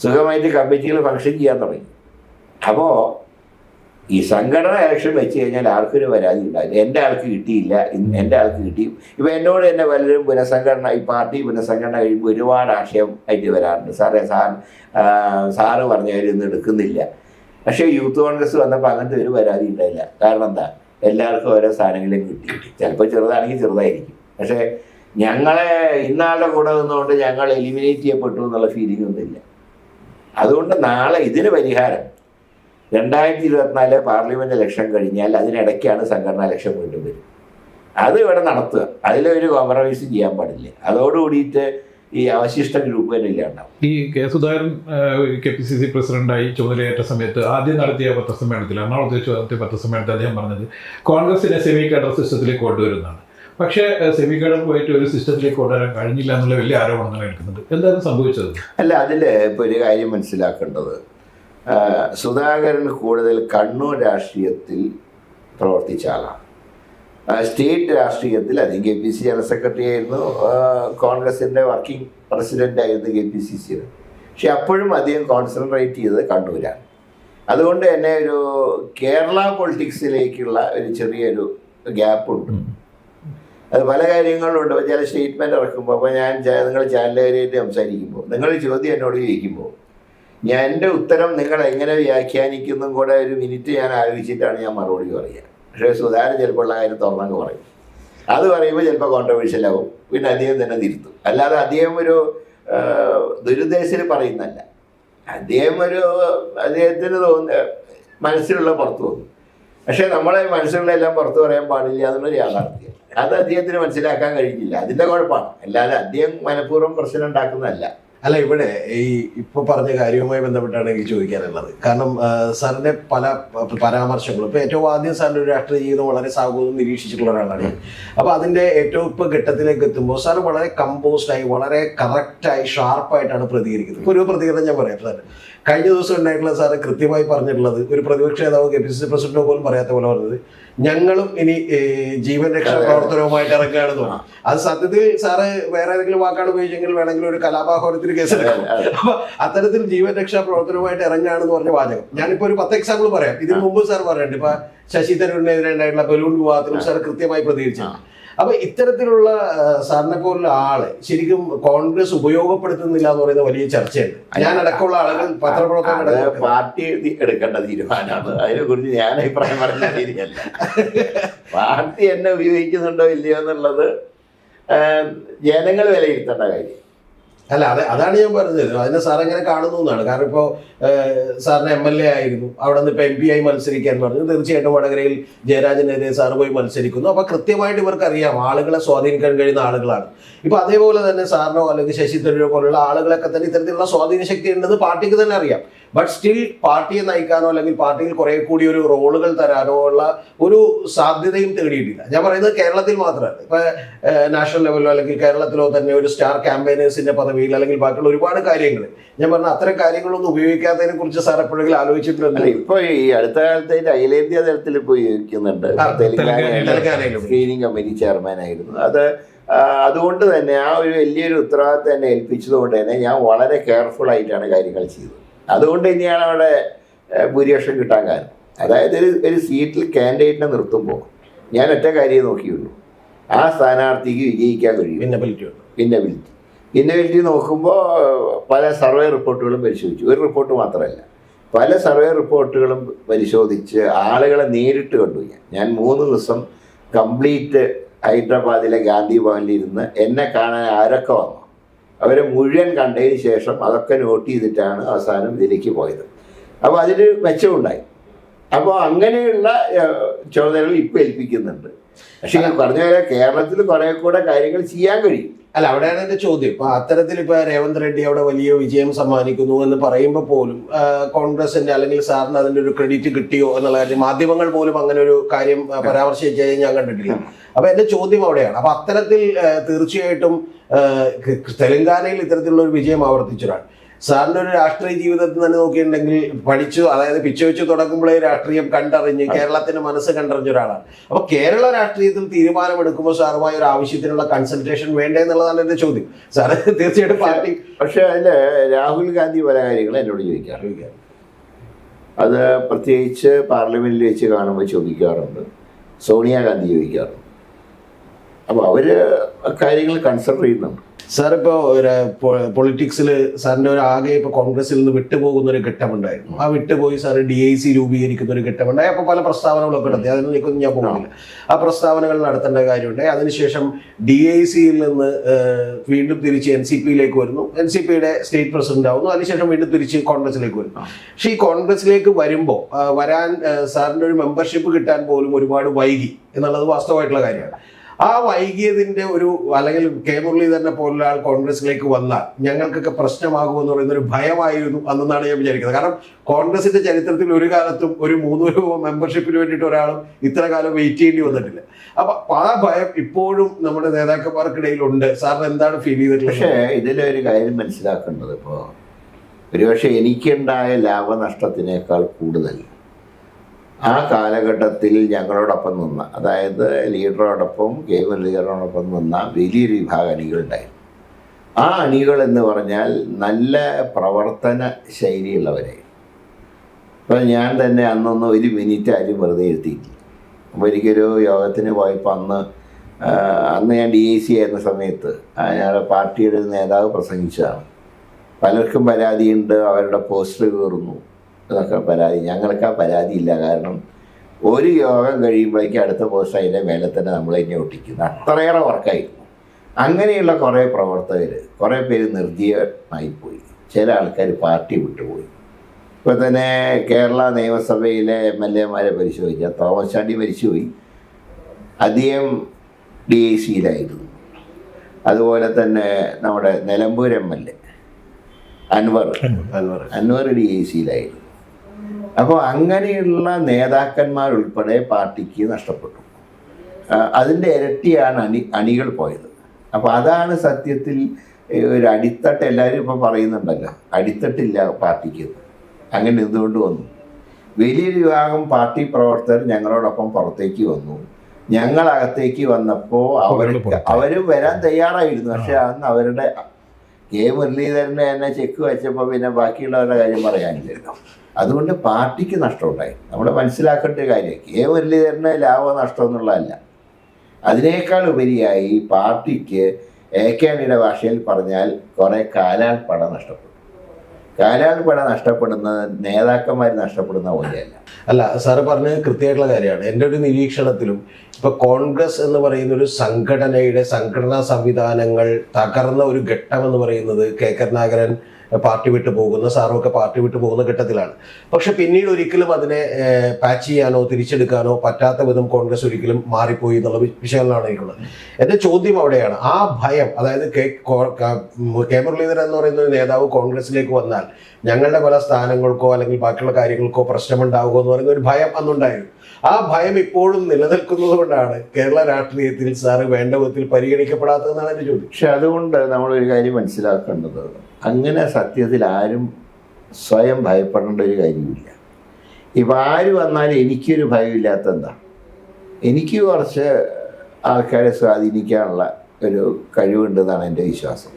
സുഖമായിട്ട് കമ്മിറ്റികൾ ഫങ്ഷൻ ചെയ്യാൻ തുടങ്ങി. അപ്പോൾ ഈ സംഘടന ഇലക്ഷൻ വെച്ച് കഴിഞ്ഞാൽ ആർക്കൊരു പരാതി ഉണ്ടാവില്ല. എന്റെ ആൾക്ക് കിട്ടിയില്ല. ഇന്ന് എന്റെ ആൾക്ക് കിട്ടി. ഇപ്പം എന്നോട് തന്നെ പലരും പുനഃസംഘടന ഈ പാർട്ടി പുനഃസംഘടന കഴിയുമ്പോൾ ഒരുപാട് ആശയം ആയിട്ട് വരാറുണ്ട്. സാറേ സാർ സാറ് പറഞ്ഞ ഒന്നും എടുക്കുന്നില്ല. പക്ഷേ യൂത്ത് കോൺഗ്രസ് വന്നപ്പോൾ അങ്ങനത്തെ ഒരു പരാതി ഉണ്ടായില്ല. കാരണം എന്താ? എല്ലാവർക്കും ഓരോ സാധനങ്ങളും കിട്ടി. ചിലപ്പോൾ ചെറുതാണെങ്കിൽ ചെറുതായിരിക്കും. പക്ഷേ ഞങ്ങളെ ഇന്നാളുടെ കൂടെ നിന്നുകൊണ്ട് ഞങ്ങൾ എലിമിനേറ്റ് ചെയ്യപ്പെട്ടു എന്നുള്ള ഫീലിംഗ് ഒന്നുമില്ല. അതുകൊണ്ട് നാളെ ഇതിന് പരിഹാരം രണ്ടായിരത്തി ഇരുപത്തിനാല് പാർലമെന്റ് ഇലക്ഷൻ കഴിഞ്ഞാൽ അതിനിടയ്ക്കാണ് സംഘടനാ ഇലക്ഷൻ വീണ്ടും വരും. അത് ഇവിടെ നടത്തുക. അതിലൊരു കോംപ്രമൈസ് ചെയ്യാൻ പാടില്ല. അതോടുകൂടിയിട്ട് ഈ അവശിഷ്ട ഗ്രൂപ്പ് തന്നെ ഇല്ലാണ്ടാവും. ഈ K Sudhakaran K P C C പ്രസിഡന്റായി ചുമതലയേറ്റ സമയത്ത് ആദ്യം നടത്തിയ പത്രസമ്മേളനത്തിൽ എറണാകുളത്ത് വെച്ച് നടത്തിയ പത്രസമ്മേളനത്തിൽ അദ്ദേഹം പറഞ്ഞത് കോൺഗ്രസിനെ സെമി കേഡർ സിസ്റ്റത്തിലേക്ക് കൊണ്ടുവരുന്നതാണ്. പക്ഷേ സെമി കേഡർ പോയിട്ട് ഒരു സിസ്റ്റത്തിലേക്ക് കൊണ്ടുവരാൻ കഴിഞ്ഞില്ല എന്നുള്ള വലിയ ആരോപണങ്ങൾ കേൾക്കുന്നുണ്ട് എന്തായാലും സംഭവിച്ചത്? അല്ല അതിൽ ഇപ്പോൾ ഒരു കാര്യം മനസ്സിലാക്കേണ്ടത്. സുധാകരൻ കൂടുതൽ കണ്ണൂർ രാഷ്ട്രീയത്തിൽ പ്രവർത്തിച്ച ആളാണ്. സ്റ്റേറ്റ് രാഷ്ട്രീയത്തിൽ അത് K P C general secretary ആയിരുന്നു കോൺഗ്രസിന്റെ വർക്കിംഗ് പ്രസിഡന്റ് ആയിരുന്നു കെ പി സി സിയുടെ പക്ഷെ അപ്പോഴും അദ്ദേഹം കോൺസെൻട്രേറ്റ് ചെയ്തത് കണ്ണൂരാണ്. അതുകൊണ്ട് തന്നെ ഒരു കേരള പൊളിറ്റിക്സിലേക്കുള്ള ഒരു ചെറിയൊരു ഗ്യാപ്പുണ്ട്. അത് പല കാര്യങ്ങളുണ്ട് ചില സ്റ്റേറ്റ്മെന്റ് ഇറക്കുമ്പോൾ അപ്പോൾ ഞാൻ നിങ്ങൾ ചാനലുകാരായിട്ട് സംസാരിക്കുമ്പോൾ നിങ്ങൾ ചോദ്യം എന്നോട് ചോദിക്കുമ്പോൾ ഞാൻ എന്റെ ഉത്തരം നിങ്ങൾ എങ്ങനെ വ്യാഖ്യാനിക്കുന്നതും കൂടെ ഒരു മിനിറ്റ് ഞാൻ ആലോചിച്ചിട്ടാണ് ഞാൻ മറുപടി പറയുക. പക്ഷേ സുധാകരൻ ചിലപ്പോൾ ഉള്ള കാര്യം തുറന്നങ്ങ് പറയും. അത് പറയുമ്പോൾ ചിലപ്പോൾ കോൺട്രവേഴ്ഷ്യൽ ആവും. പിന്നെ അദ്ദേഹം തന്നെ തിരുത്തും. അല്ലാതെ അദ്ദേഹം ഒരു ദുരുദ്ദേശത്തിൽ പറയുന്നല്ല അദ്ദേഹം ഒരു അദ്ദേഹത്തിന് തോന്നുന്ന മനസ്സിലുള്ള പുറത്തു തോന്നും. പക്ഷേ നമ്മളെ മനസ്സിലുള്ള എല്ലാം പുറത്തു പറയാൻ പാടില്ല എന്നുള്ളൊരു യാഥാർത്ഥ്യം. അത് അദ്ദേഹത്തിന് മനസ്സിലാക്കാൻ കഴിഞ്ഞില്ല. അതിന്റെ കുഴപ്പമാണ്. അല്ലാതെ അദ്ദേഹം മനഃപൂർവം പ്രശ്നം ഉണ്ടാക്കുന്നതല്ല. അല്ല ഇവിടെ ഈ ഇപ്പൊ പറഞ്ഞ കാര്യവുമായി ബന്ധപ്പെട്ടാണ് എനിക്ക് ചോദിക്കാനുള്ളത്. കാരണം സാറിന്റെ പല പരാമർശങ്ങളും ഇപ്പൊ ഏറ്റവും ആദ്യം സാറിന്റെ ഒരു രാഷ്ട്രീയ ജീവിതം വളരെ സാഹൂതം നിരീക്ഷിച്ചിട്ടുള്ള ഒരാളാണ് അപ്പൊ അതിന്റെ ഏറ്റവും ഇപ്പൊ ഘട്ടത്തിലേക്ക് എത്തുമ്പോൾ സാർ വളരെ കമ്പോസ്ഡായി വളരെ കറക്റ്റായി ഷാർപ്പായിട്ടാണ് പ്രതികരിക്കുന്നത്. ഒരു പ്രതികരണം ഞാൻ പറയാം സാർ കഴിഞ്ഞ ദിവസം ഉണ്ടായിട്ടുള്ള സാറ് കൃത്യമായി പറഞ്ഞിട്ടുള്ളത് ഒരു പ്രതിപക്ഷ നേതാവ് K P C C president പോലും പറയാത്ത പോലെ പറഞ്ഞത്. ഞങ്ങളും ഇനി ജീവൻ രക്ഷാ പ്രവർത്തനവുമായിട്ട് ഇറങ്ങുകയാണെന്ന് തോന്നുന്നു. അത് സത്യത്തിൽ സാറ് വേറെ ഏതെങ്കിലും വാക്കാണ് ഉപയോഗിച്ചെങ്കിൽ വേണമെങ്കിൽ ഒരു കലാപാഹോരത്തിന് കേസെടുക്കാം എടുക്കാം. അപ്പൊ അത്തരത്തിൽ ജീവൻ രക്ഷാ പ്രവർത്തനവുമായിട്ട് ഇറങ്ങുകയാണെന്ന് പറഞ്ഞ വാചകം. ഞാനിപ്പോ ഒരു പത്ത് എക്സാമ്പിൾ പറയാം. ഇതിനു മുമ്പ് സാർ പറയുന്നുണ്ട് ഇപ്പൊ ശശി തരൂരിനെതിരെ ഉണ്ടായിട്ടുള്ള ബലൂൺ വിവാദത്തിലും സാർ കൃത്യമായി പ്രതികരിച്ചു. അപ്പൊ ഇത്തരത്തിലുള്ള ആ, സാറിനെ പോലുള്ള ആൾ ശരിക്കും കോൺഗ്രസ് ഉപയോഗപ്പെടുത്തുന്നില്ല എന്ന് പറയുന്ന വലിയ ചർച്ചയുണ്ട്. ഞാൻ അടക്കമുള്ള ആളുകൾ പത്രപ്രവർത്തകർ പാർട്ടി എടുക്കേണ്ട തീരുമാനമാണ്. അതിനെ കുറിച്ച് ഞാൻ അഭിപ്രായം പറഞ്ഞ ശരിയല്ല. പാർട്ടി എന്നെ ഉപയോഗിക്കുന്നുണ്ടോ ഇല്ലയോ എന്നുള്ളത് ജനങ്ങൾ വിലയിരുത്തേണ്ട കാര്യം. അല്ല അതെ അതാണ് ഞാൻ പറഞ്ഞത്. അതിനെ സാർ എങ്ങനെ കാണുന്നു എന്നാണ്. കാരണം ഇപ്പോ സാറിന് എം എൽ എ ആയിരുന്നു. അവിടെ നിന്ന് ഇപ്പോൾ എം പി ആയി മത്സരിക്കാൻ പറഞ്ഞു. തീർച്ചയായിട്ടും വടകരയിൽ ജയരാജനെതിരെ സാറ് പോയി മത്സരിക്കുന്നു. അപ്പൊ കൃത്യമായിട്ട് ഇവർക്ക് അറിയാം ആളുകളെ സ്വാധീനിക്കാൻ കഴിയുന്ന ആളുകളാണ്. ഇപ്പൊ അതേപോലെ തന്നെ സാറിനോ അല്ലെങ്കിൽ ശശി തരൂരോ പോലുള്ള ആളുകളൊക്കെ തന്നെ ഇത്തരത്തിലുള്ള സ്വാധീന ശക്തി ഉണ്ടെന്ന് പാർട്ടിക്ക് തന്നെ അറിയാം. ബട്ട് സ്റ്റിൽ പാർട്ടിയെ നയിക്കാനോ അല്ലെങ്കിൽ പാർട്ടിയിൽ കുറെ കൂടി ഒരു റോളുകൾ തരാനോ ഉള്ള ഒരു സാധ്യതയും തേടിയിട്ടില്ല. ഞാൻ പറയുന്നത് കേരളത്തിൽ മാത്രമല്ല. ഇപ്പൊ നാഷണൽ ലെവലിലോ അല്ലെങ്കിൽ കേരളത്തിലോ തന്നെ ഒരു സ്റ്റാർ ക്യാമ്പയിനേഴ്സിന്റെ പദവിയിൽ അല്ലെങ്കിൽ ബാക്കിയുള്ള ഒരുപാട് കാര്യങ്ങൾ. ഞാൻ പറഞ്ഞ അത്തരം കാര്യങ്ങളൊന്നും ഉപയോഗിക്കാത്തതിനെ കുറിച്ച് സാർ എപ്പോഴെങ്കിലും ആലോചിച്ചിട്ടുണ്ട്? ഇപ്പൊ ഈ അടുത്ത കാലത്ത് അഖിലേന്ത്യാ തലത്തിൽ ഉപയോഗിക്കുന്നുണ്ട്. സ്ക്രീനിങ് കമ്മിറ്റി ചെയർമാൻ ആയിരുന്നു. അത് അതുകൊണ്ട് തന്നെ ആ ഒരു വലിയൊരു ഉത്തരവാദിത്തം എന്നെ ഏൽപ്പിച്ചതുകൊണ്ട് തന്നെ ഞാൻ വളരെ കെയർഫുൾ ആയിട്ടാണ് കാര്യങ്ങൾ ചെയ്തത്. അതുകൊണ്ട് തന്നെയാണ് അവിടെ ഭൂരിപക്ഷം കിട്ടാൻ കാരണം. അതായത് ഒരു ഒരു സീറ്റിൽ കാൻഡിഡേറ്റിനെ നിർത്തുമ്പോൾ ഞാൻ ഒറ്റ കാര്യം നോക്കിയുള്ളൂ. ആ സ്ഥാനാർത്ഥിക്ക് വിജയിക്കാൻ കഴിയും. ഇന്നബിലിറ്റി ഉണ്ട്. ഇന്നബിലിറ്റി ഇന്നബിലിറ്റി നോക്കുമ്പോൾ പല സർവേ റിപ്പോർട്ടുകളും പരിശോധിച്ചു. ഒരു റിപ്പോർട്ട് മാത്രമല്ല. പല സർവേ റിപ്പോർട്ടുകളും പരിശോധിച്ച് ആളുകളെ നേരിട്ട് കണ്ടു ഞാൻ. ഞാൻ മൂന്ന് ദിവസം കംപ്ലീറ്റ് ഹൈദരാബാദിലെ ഗാന്ധി ഭവനിലിരുന്ന് എന്നെ കാണാൻ ആരൊക്കെ വന്നു? അവരെ മുഴുവൻ കണ്ടതിന് ശേഷം അതൊക്കെ നോട്ട് ചെയ്തിട്ടാണ് അവസാനം ഇതിലേക്ക് പോയത്. അപ്പോൾ അതിന് മെച്ചമുണ്ടായി അപ്പോൾ അങ്ങനെയുള്ള ചുമതലകൾ ഇപ്പോൾ ഏൽപ്പിക്കുന്നുണ്ട്. പക്ഷേ ഞാൻ പറഞ്ഞ പോലെ കേരളത്തിൽ കുറേ കൂടെ കാര്യങ്ങൾ ചെയ്യാൻ കഴിയും. അല്ല അവിടെയാണ് എന്റെ ചോദ്യം. ഇപ്പൊ അത്തരത്തിൽ ഇപ്പൊ രേവന്ത് റെഡ്ഡി അവിടെ വലിയ വിജയം സമ്മാനിക്കുന്നു എന്ന് പറയുമ്പോൾ പോലും കോൺഗ്രസിന്റെ അല്ലെങ്കിൽ സാറിന് അതിന്റെ ഒരു ക്രെഡിറ്റ് കിട്ടിയോ എന്നുള്ള കാര്യം മാധ്യമങ്ങൾ പോലും അങ്ങനെ ഒരു കാര്യം പരാമർശിച്ചത് ഞാൻ കണ്ടിട്ടില്ല. അപ്പൊ എന്റെ ചോദ്യം അവിടെയാണ്. അപ്പൊ അത്തരത്തിൽ തീർച്ചയായിട്ടും തെലങ്കാനയിൽ ഇത്തരത്തിലുള്ള ഒരു വിജയം ആവർത്തിച്ചൊരാൾ. സാറിന്റെ ഒരു രാഷ്ട്രീയ ജീവിതത്തിൽ തന്നെ നോക്കിയിട്ടുണ്ടെങ്കിൽ പഠിച്ചു അതായത് പിച്ചു വെച്ച് തുടങ്ങുമ്പോഴേ രാഷ്ട്രീയം കണ്ടറിഞ്ഞ് കേരളത്തിന്റെ മനസ്സ് കണ്ടറിഞ്ഞ ഒരാളാണ്. അപ്പൊ കേരള രാഷ്ട്രീയത്തിൽ തീരുമാനമെടുക്കുമ്പോൾ സാറുമായി ഒരു ആവശ്യത്തിനുള്ള കൺസൾട്ടേഷൻ വേണ്ടേ എന്നുള്ളതാണ് എന്റെ ചോദ്യം. സാറ് തീർച്ചയായിട്ടും പാർട്ടി പക്ഷേ അതിൽ രാഹുൽ ഗാന്ധി പല കാര്യങ്ങളും എന്നോട് ചോദിക്കാറില്ല അത് പ്രത്യേകിച്ച് പാർലമെന്റിൽ വെച്ച് കാണുമ്പോൾ ചോദിക്കാറുണ്ട്. സോണിയാഗാന്ധി ചോദിക്കാറുണ്ട്. അപ്പോൾ അവർ കാര്യങ്ങൾ കൺസിഡർ ചെയ്യുന്നുണ്ട്. സാർ ഇപ്പോൾ പൊളിറ്റിക്സിൽ സാറിന്റെ ഒരു ആകെ ഇപ്പൊ കോൺഗ്രസിൽ നിന്ന് വിട്ടുപോകുന്ന ഒരു ഘട്ടമുണ്ടായിരുന്നു. ആ വിട്ടുപോയി സാർ ഡി ഐ സി രൂപീകരിക്കുന്ന ഒരു ഘട്ടമുണ്ടായി. അപ്പോൾ പല പ്രസ്താവനകളൊക്കെ നടത്തി. അതിനൊന്നും ഞാൻ പോകുന്നില്ല ആ പ്രസ്താവനകൾ നടത്തേണ്ട കാര്യമുണ്ട്. അതിനുശേഷം ഡി ഐ സിയിൽ നിന്ന് വീണ്ടും തിരിച്ച് എൻ സി പിയിലേക്ക് വരുന്നു. എൻ സി പിയുടെ സ്റ്റേറ്റ് പ്രസിഡന്റ് ആവുന്നു. അതിനുശേഷം വീണ്ടും തിരിച്ച് കോൺഗ്രസിലേക്ക് വരുന്നു. പക്ഷേ ഈ കോൺഗ്രസിലേക്ക് വരുമ്പോൾ വരാൻ സാറിന്റെ ഒരു മെമ്പർഷിപ്പ് കിട്ടാൻ പോലും ഒരുപാട് വൈകി എന്നുള്ളത് വാസ്തവമായിട്ടുള്ള കാര്യമാണ്. ആ വൈകിയതിന്റെ ഒരു അല്ലെങ്കിൽ കെ മുരളീധരനെ പോലുള്ള ആൾ കോൺഗ്രസിലേക്ക് വന്നാൽ ഞങ്ങൾക്കൊക്കെ പ്രശ്നമാകുമെന്ന് പറയുന്ന ഒരു ഭയമായിരുന്നു അന്നെന്നാണ് ഞാൻ വിചാരിക്കുന്നത്. കാരണം കോൺഗ്രസിന്റെ ചരിത്രത്തിൽ ഒരു കാലത്തും ഒരു മൂന്ന് രൂപ മെമ്പർഷിപ്പിന് വേണ്ടിയിട്ട് ഒരാളും ഇത്ര കാലം വെയിറ്റ് ചെയ്യേണ്ടി വന്നിട്ടില്ല. അപ്പൊ ആ ഭയം ഇപ്പോഴും നമ്മുടെ നേതാക്കന്മാർക്കിടയിൽ ഉണ്ട് സാറിന് എന്താണ് ഫീൽ ചെയ്തിട്ടുള്ളത്? പക്ഷേ ഇതിലൊരു കാര്യം മനസ്സിലാക്കേണ്ടത് ഇപ്പോൾ ഒരുപക്ഷെ എനിക്കുണ്ടായ ലാഭനഷ്ടത്തിനേക്കാൾ കൂടുതൽ ആ കാലഘട്ടത്തിൽ ഞങ്ങളോടൊപ്പം നിന്ന അതായത് ലീഡറോടൊപ്പം കെ മുരളീധരനോടൊപ്പം നിന്ന വലിയൊരു വിഭാഗം അണികളുണ്ടായിരുന്നു ആ അണികൾ എന്ന് പറഞ്ഞാൽ നല്ല പ്രവർത്തന ശൈലിയുള്ളവരായിരുന്നു അപ്പോൾ ഞാൻ തന്നെ അന്നൊന്നും ഒരു മിനിറ്റ് ആരും വെറുതെ എഴുത്തിയിട്ടില്ല അപ്പോൾ എനിക്കൊരു യോഗത്തിന് പോയപ്പോൾ അന്ന് അന്ന് ഞാൻ ഡി ഐ സി ആയിരുന്ന സമയത്ത് ഞങ്ങളുടെ പാർട്ടിയുടെ നേതാവ് പ്രസംഗിച്ചതാണ്. പലർക്കും പരാതിയുണ്ട് അവരുടെ പോസ്റ്റർ കയറുന്നു എന്നൊക്കെ പരാതി. ഞങ്ങൾക്ക് ആ പരാതി ഇല്ല. കാരണം ഒരു യോഗം കഴിയുമ്പോഴേക്കും അടുത്ത പോസ്റ്റ് അതിന്റെ മേലെ തന്നെ നമ്മൾ തന്നെ ഒട്ടിക്കുന്നു. അത്രയേറെ വർക്കായിരുന്നു അങ്ങനെയുള്ള കുറേ പ്രവർത്തകർ കുറേ പേര് നിർജീവമായിപ്പോയി ചില ആൾക്കാർ പാർട്ടി വിട്ടുപോയി. ഇപ്പോൾ തന്നെ കേരള നിയമസഭയിലെ എം എൽ എമാരെ പരിശോധിച്ചാൽ തോമസ് ചാണ്ടി മരിച്ചുപോയി. അദ്ദേഹം ഡി ഐ സിയിലായിരുന്നു. അതുപോലെ തന്നെ നമ്മുടെ Nilambur M L A Anvar. Anvar. Anvar D I സിയിലായിരുന്നു. അപ്പോൾ അങ്ങനെയുള്ള നേതാക്കന്മാരുൾപ്പെടെ പാർട്ടിക്ക് നഷ്ടപ്പെട്ടു. അതിന്റെ ഇരട്ടിയാണ് അണി അണികൾ പോയത്. അപ്പോൾ അതാണ് സത്യത്തിൽ ഒരു അടിത്തട്ട് എല്ലാവരും ഇപ്പോൾ പറയുന്നുണ്ടല്ലോ. അടിത്തട്ടില്ല പാർട്ടിക്ക്. അങ്ങനെ എന്തുകൊണ്ട് വന്നു. വലിയൊരു വിഭാഗം പാർട്ടി പ്രവർത്തകർ ഞങ്ങളോടൊപ്പം പുറത്തേക്ക് വന്നു. ഞങ്ങൾ അകത്തേക്ക് വന്നപ്പോൾ അവർക്ക് അവരും വരാൻ തയ്യാറായിരുന്നു. പക്ഷെ അന്ന് അവരുടെ കെ മുരളീധരനെ തന്നെ ചെക്ക് വെച്ചപ്പോൾ പിന്നെ ബാക്കിയുള്ളവരുടെ കാര്യം പറയാനില്ലല്ലോ. അതുകൊണ്ട് പാർട്ടിക്ക് നഷ്ടമുണ്ടായി. നമ്മൾ മനസ്സിലാക്കേണ്ട ഒരു കാര്യം കെ മുരളീധരന് ലാഭം നഷ്ടം എന്നുള്ളതല്ല. അതിനേക്കാൾ ഉപരിയായി പാർട്ടിക്ക് എ കെ അണിയുടെ ഭാഷയിൽ പറഞ്ഞാൽ കുറേ കാലാൾപ്പട നഷ്ടപ്പെട്ടു കാലാൾപ്പട നഷ്ടപ്പെടുന്നത് നേതാക്കന്മാർ നഷ്ടപ്പെടുന്ന പോലെയല്ല. അല്ല സാറ് പറഞ്ഞത് കൃത്യമായിട്ടുള്ള കാര്യമാണ്. എന്റെ ഒരു നിരീക്ഷണത്തിലും ഇപ്പൊ കോൺഗ്രസ് എന്ന് പറയുന്ന ഒരു സംഘടനയുടെ സംഘടനാ സംവിധാനങ്ങൾ തകർന്ന ഒരു ഘട്ടം എന്ന് പറയുന്നത് കെ കരുണാകരൻ പാർട്ടി വിട്ടു പോകുന്ന സാറും ഒക്കെ പാർട്ടി വിട്ടു പോകുന്ന ഘട്ടത്തിലാണ്. പക്ഷെ പിന്നീട് ഒരിക്കലും അതിനെ പാച്ച് ചെയ്യാനോ തിരിച്ചെടുക്കാനോ പറ്റാത്ത വിധം കോൺഗ്രസ് ഒരിക്കലും മാറിപ്പോയി എന്നുള്ള വിശകലനമാണ് എനിക്കുള്ളത്. എന്റെ ചോദ്യം അവിടെയാണ്. ആ ഭയം അതായത് കെ കോ- മുരളീധരൻ എന്ന് പറയുന്ന ഒരു നേതാവ് കോൺഗ്രസിലേക്ക് വന്നാൽ ഞങ്ങളുടെ പല സ്ഥാനങ്ങൾക്കോ അല്ലെങ്കിൽ ബാക്കിയുള്ള കാര്യങ്ങൾക്കോ പ്രശ്നമുണ്ടാവുമോ എന്ന് പറയുന്ന ഒരു ഭയം അന്നുണ്ടായിരുന്നു. ആ ഭയം ഇപ്പോഴും നിലനിൽക്കുന്നത് കൊണ്ടാണ് കേരള രാഷ്ട്രീയത്തിൽ സാറ് വേണ്ട വിധത്തിൽ പരിഗണിക്കപ്പെടാത്തതെന്നാണ് എന്റെ ചോദ്യം. പക്ഷെ അതുകൊണ്ട് നമ്മൾ ഒരു കാര്യം മനസ്സിലാക്കേണ്ടത് അങ്ങനെ സത്യത്തിൽ ആരും സ്വയം ഭയപ്പെടേണ്ട ഒരു കാര്യമില്ല. ഇപ്പം ആര് വന്നാലും എനിക്കൊരു ഭയമില്ലാത്ത എന്താ എനിക്ക് കുറച്ച് ആൾക്കാരെ സ്വാധീനിക്കാനുള്ള ഒരു കഴിവുണ്ടെന്നാണ് എന്റെ വിശ്വാസം.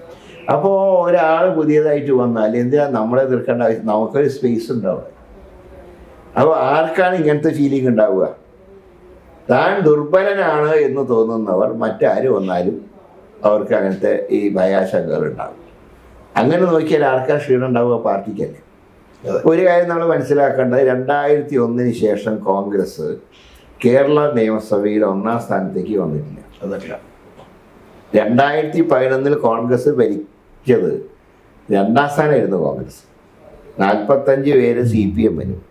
അപ്പോൾ ഒരാൾ പുതിയതായിട്ട് വന്നാൽ എന്തിനാ നമ്മളെ എതിർക്കേണ്ട ആവശ്യം? നമുക്കൊരു സ്പേസ് ഉണ്ടാവുക അപ്പോൾ ആർക്കാണ് ഇങ്ങനത്തെ ഫീലിംഗ് ഉണ്ടാവുക? താൻ ദുർബലനാണ് എന്ന് തോന്നുന്നവർ മറ്റാര് വന്നാലും അവർക്ക് അങ്ങനത്തെ ഈ ഭയാശങ്കകൾ ഉണ്ടാകും അങ്ങനെ നോക്കിയാൽ ആർക്കാ ക്ഷീണം ഉണ്ടാവുക പാർട്ടിക്കല്ലേ. ഒരു കാര്യം നമ്മൾ മനസ്സിലാക്കേണ്ടത് രണ്ടായിരത്തി ഒന്നിന് ശേഷം കോൺഗ്രസ് കേരള നിയമസഭയിൽ ഒന്നാം സ്ഥാനത്തേക്ക് വന്നിട്ടില്ല. അതല്ല രണ്ടായിരത്തി പതിനൊന്നിൽ കോൺഗ്രസ് ഭരിച്ചത് രണ്ടാം സ്ഥാനമായിരുന്നു കോൺഗ്രസ്. നാൽപ്പത്തഞ്ച് പേര് സി പി എമ്മിനും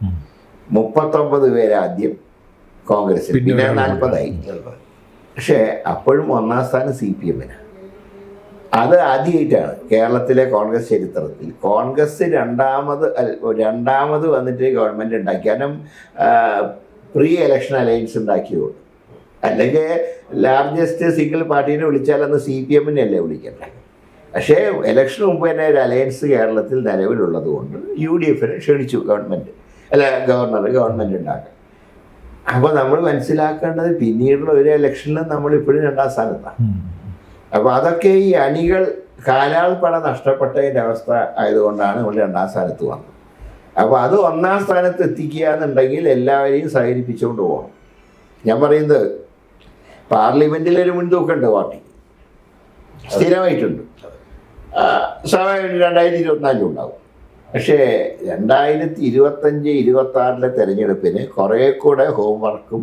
മുപ്പത്തൊമ്പത് പേര് ആദ്യം കോൺഗ്രസ് പിന്നെ നാൽപ്പതായി പക്ഷേ അപ്പോഴും ഒന്നാം സ്ഥാനം സി പി എമ്മിന് അത് ആദ്യമായിട്ടാണ് കേരളത്തിലെ കോൺഗ്രസ് ചരിത്രത്തിൽ. കോൺഗ്രസ് രണ്ടാമത് രണ്ടാമത് വന്നിട്ട് ഗവൺമെന്റ് ഉണ്ടാക്കി. കാരണം പ്രീ എലക്ഷൻ അലയൻസ് ഉണ്ടാക്കിയതുകൊണ്ട്. അല്ലെങ്കിൽ ലാർജസ്റ്റ് സിംഗിൾ പാർട്ടീനെ വിളിച്ചാൽ അന്ന് സി പി എമ്മിനെ അല്ലേ വിളിക്കണ്ടേ? പക്ഷേ ഇലക്ഷന് മുമ്പ് തന്നെ ഒരു അലയൻസ് കേരളത്തിൽ നിലവിലുള്ളത് കൊണ്ട് യു ഡി എഫിനെ ക്ഷണിച്ചു ഗവൺമെന്റ് അല്ല ഗവർണർ ഗവൺമെന്റ് ഉണ്ടാക്കാൻ. അപ്പോൾ നമ്മൾ മനസ്സിലാക്കേണ്ടത് പിന്നീടുള്ള ഒരു ഇലക്ഷനിലും നമ്മൾ ഇപ്പോഴും രണ്ടാം സ്ഥാനത്താണ്. അപ്പോൾ അതൊക്കെ ഈ അണികൾ കാലാൾപ്പട നഷ്ടപ്പെട്ടതിന്റെ അവസ്ഥ ആയതുകൊണ്ടാണ് നമ്മൾ രണ്ടാം സ്ഥാനത്ത് വന്നത്. അപ്പോൾ അത് ഒന്നാം സ്ഥാനത്ത് എത്തിക്കുക എന്നുണ്ടെങ്കിൽ എല്ലാവരെയും സഹകരിപ്പിച്ചുകൊണ്ട് പോകണം. ഞാൻ പറയുന്നത് പാർലമെന്റിലൊരു മുൻതൂക്കമുണ്ട് പാർട്ടി. സ്ഥിരമായിട്ടുണ്ട്. സ്വാഭാവികമായിട്ടും രണ്ടായിരത്തി ഇരുപത്തിനാലിലും ഉണ്ടാവും. പക്ഷേ രണ്ടായിരത്തി ഇരുപത്തഞ്ച് ഇരുപത്തി ആറിലെ തെരഞ്ഞെടുപ്പിന് കുറേ കൂടെ ഹോംവർക്കും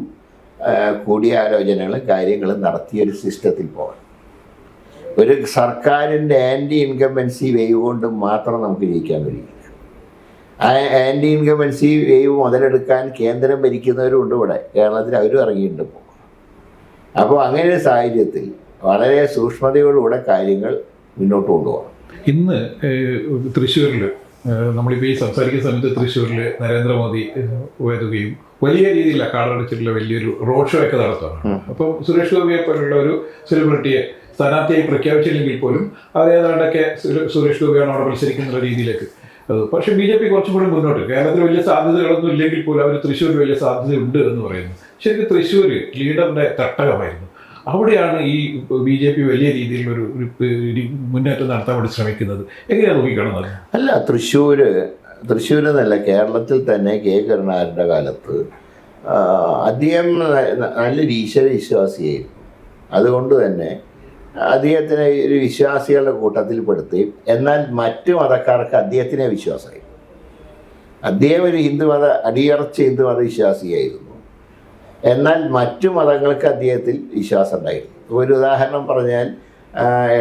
കൂടിയാലോചനകളും കാര്യങ്ങളും നടത്തിയൊരു സിസ്റ്റത്തിൽ പോകണം. ഒരു സർക്കാരിന്റെ ആന്റി ഇൻകമ്പൻസി വേവ് കൊണ്ട് മാത്രം നമുക്ക് ജയിക്കാൻ കഴിയില്ല. ആ ആന്റി ഇൻകമ്പൻസി വേവ് മുതലെടുക്കാൻ കേന്ദ്രം ഭരിക്കുന്നവരുണ്ട് ഇവിടെ. കേരളത്തിൽ അവരും ഇറങ്ങിയിട്ടുണ്ട് ഇപ്പോൾ അപ്പോൾ അങ്ങനെ ഒരു സാഹചര്യത്തിൽ വളരെ സൂക്ഷ്മതയോടുകൂടെ കാര്യങ്ങൾ മുന്നോട്ട് കൊണ്ടുപോകണം. ഇന്ന് തൃശ്ശൂരിൽ നമ്മളിപ്പോൾ ഈ സംസാരിക്കുന്ന സമയത്ത് തൃശ്ശൂരിൽ നരേന്ദ്രമോദി വരുകയും വലിയ രീതിയിൽ അക്കാടടിച്ചിട്ടുള്ള വലിയൊരു റോഡ് ഷോ ഒക്കെ നടത്തുകയാണ് അപ്പം സുരേഷ് ഗോപിയെ പോലുള്ള ഒരു സെലിബ്രിറ്റിയെ സ്ഥാനാർത്ഥിയായി പ്രഖ്യാപിച്ചില്ലെങ്കിൽ പോലും അതേതാണ്ടൊക്കെ സുരേഷ് ഗോപിയാണ് അവിടെ മത്സരിക്കുന്ന രീതിയിലേക്ക്. പക്ഷെ പക്ഷേ ബി ജെ പി കുറച്ചും കൂടി മുന്നോട്ട്. കേരളത്തിൽ വലിയ സാധ്യതകളൊന്നും ഇല്ലെങ്കിൽ പോലും അവർ തൃശ്ശൂരിൽ വലിയ സാധ്യതയുണ്ട് എന്ന് പറയുന്നു. ശരിക്കും തൃശ്ശൂർ ലീഡറിന്റെ തട്ടകമായിരുന്നു. അവിടെയാണ് ഈ ബി ജെ പി വലിയ ഒരു മുന്നേറ്റം നടത്താൻ വേണ്ടി ശ്രമിക്കുന്നത്. എങ്ങനെയാണ് നോക്കിക്കാണുന്നത് അല്ല തൃശ്ശൂർ തൃശ്ശൂർ എന്നല്ല കേരളത്തിൽ തന്നെ കെ കരുണാകരന്റെ കാലത്ത് അദ്ദേഹം നല്ലൊരു ഈശ്വര വിശ്വാസിയായിരുന്നു. അതുകൊണ്ട് തന്നെ അദ്ദേഹത്തിനെ ഒരു വിശ്വാസികളുടെ കൂട്ടത്തിൽ പെടുത്തുകയും എന്നാൽ മറ്റു മതക്കാർക്ക് അദ്ദേഹത്തിനെ വിശ്വാസമായി. അദ്ദേഹം ഒരു ഹിന്ദുമത അടിയറച്ച ഹിന്ദുമത വിശ്വാസിയായിരുന്നു. എന്നാൽ മറ്റു മതങ്ങൾക്ക് അദ്ദേഹത്തിൽ വിശ്വാസം ഉണ്ടായിരുന്നു ഒരു ഉദാഹരണം പറഞ്ഞാൽ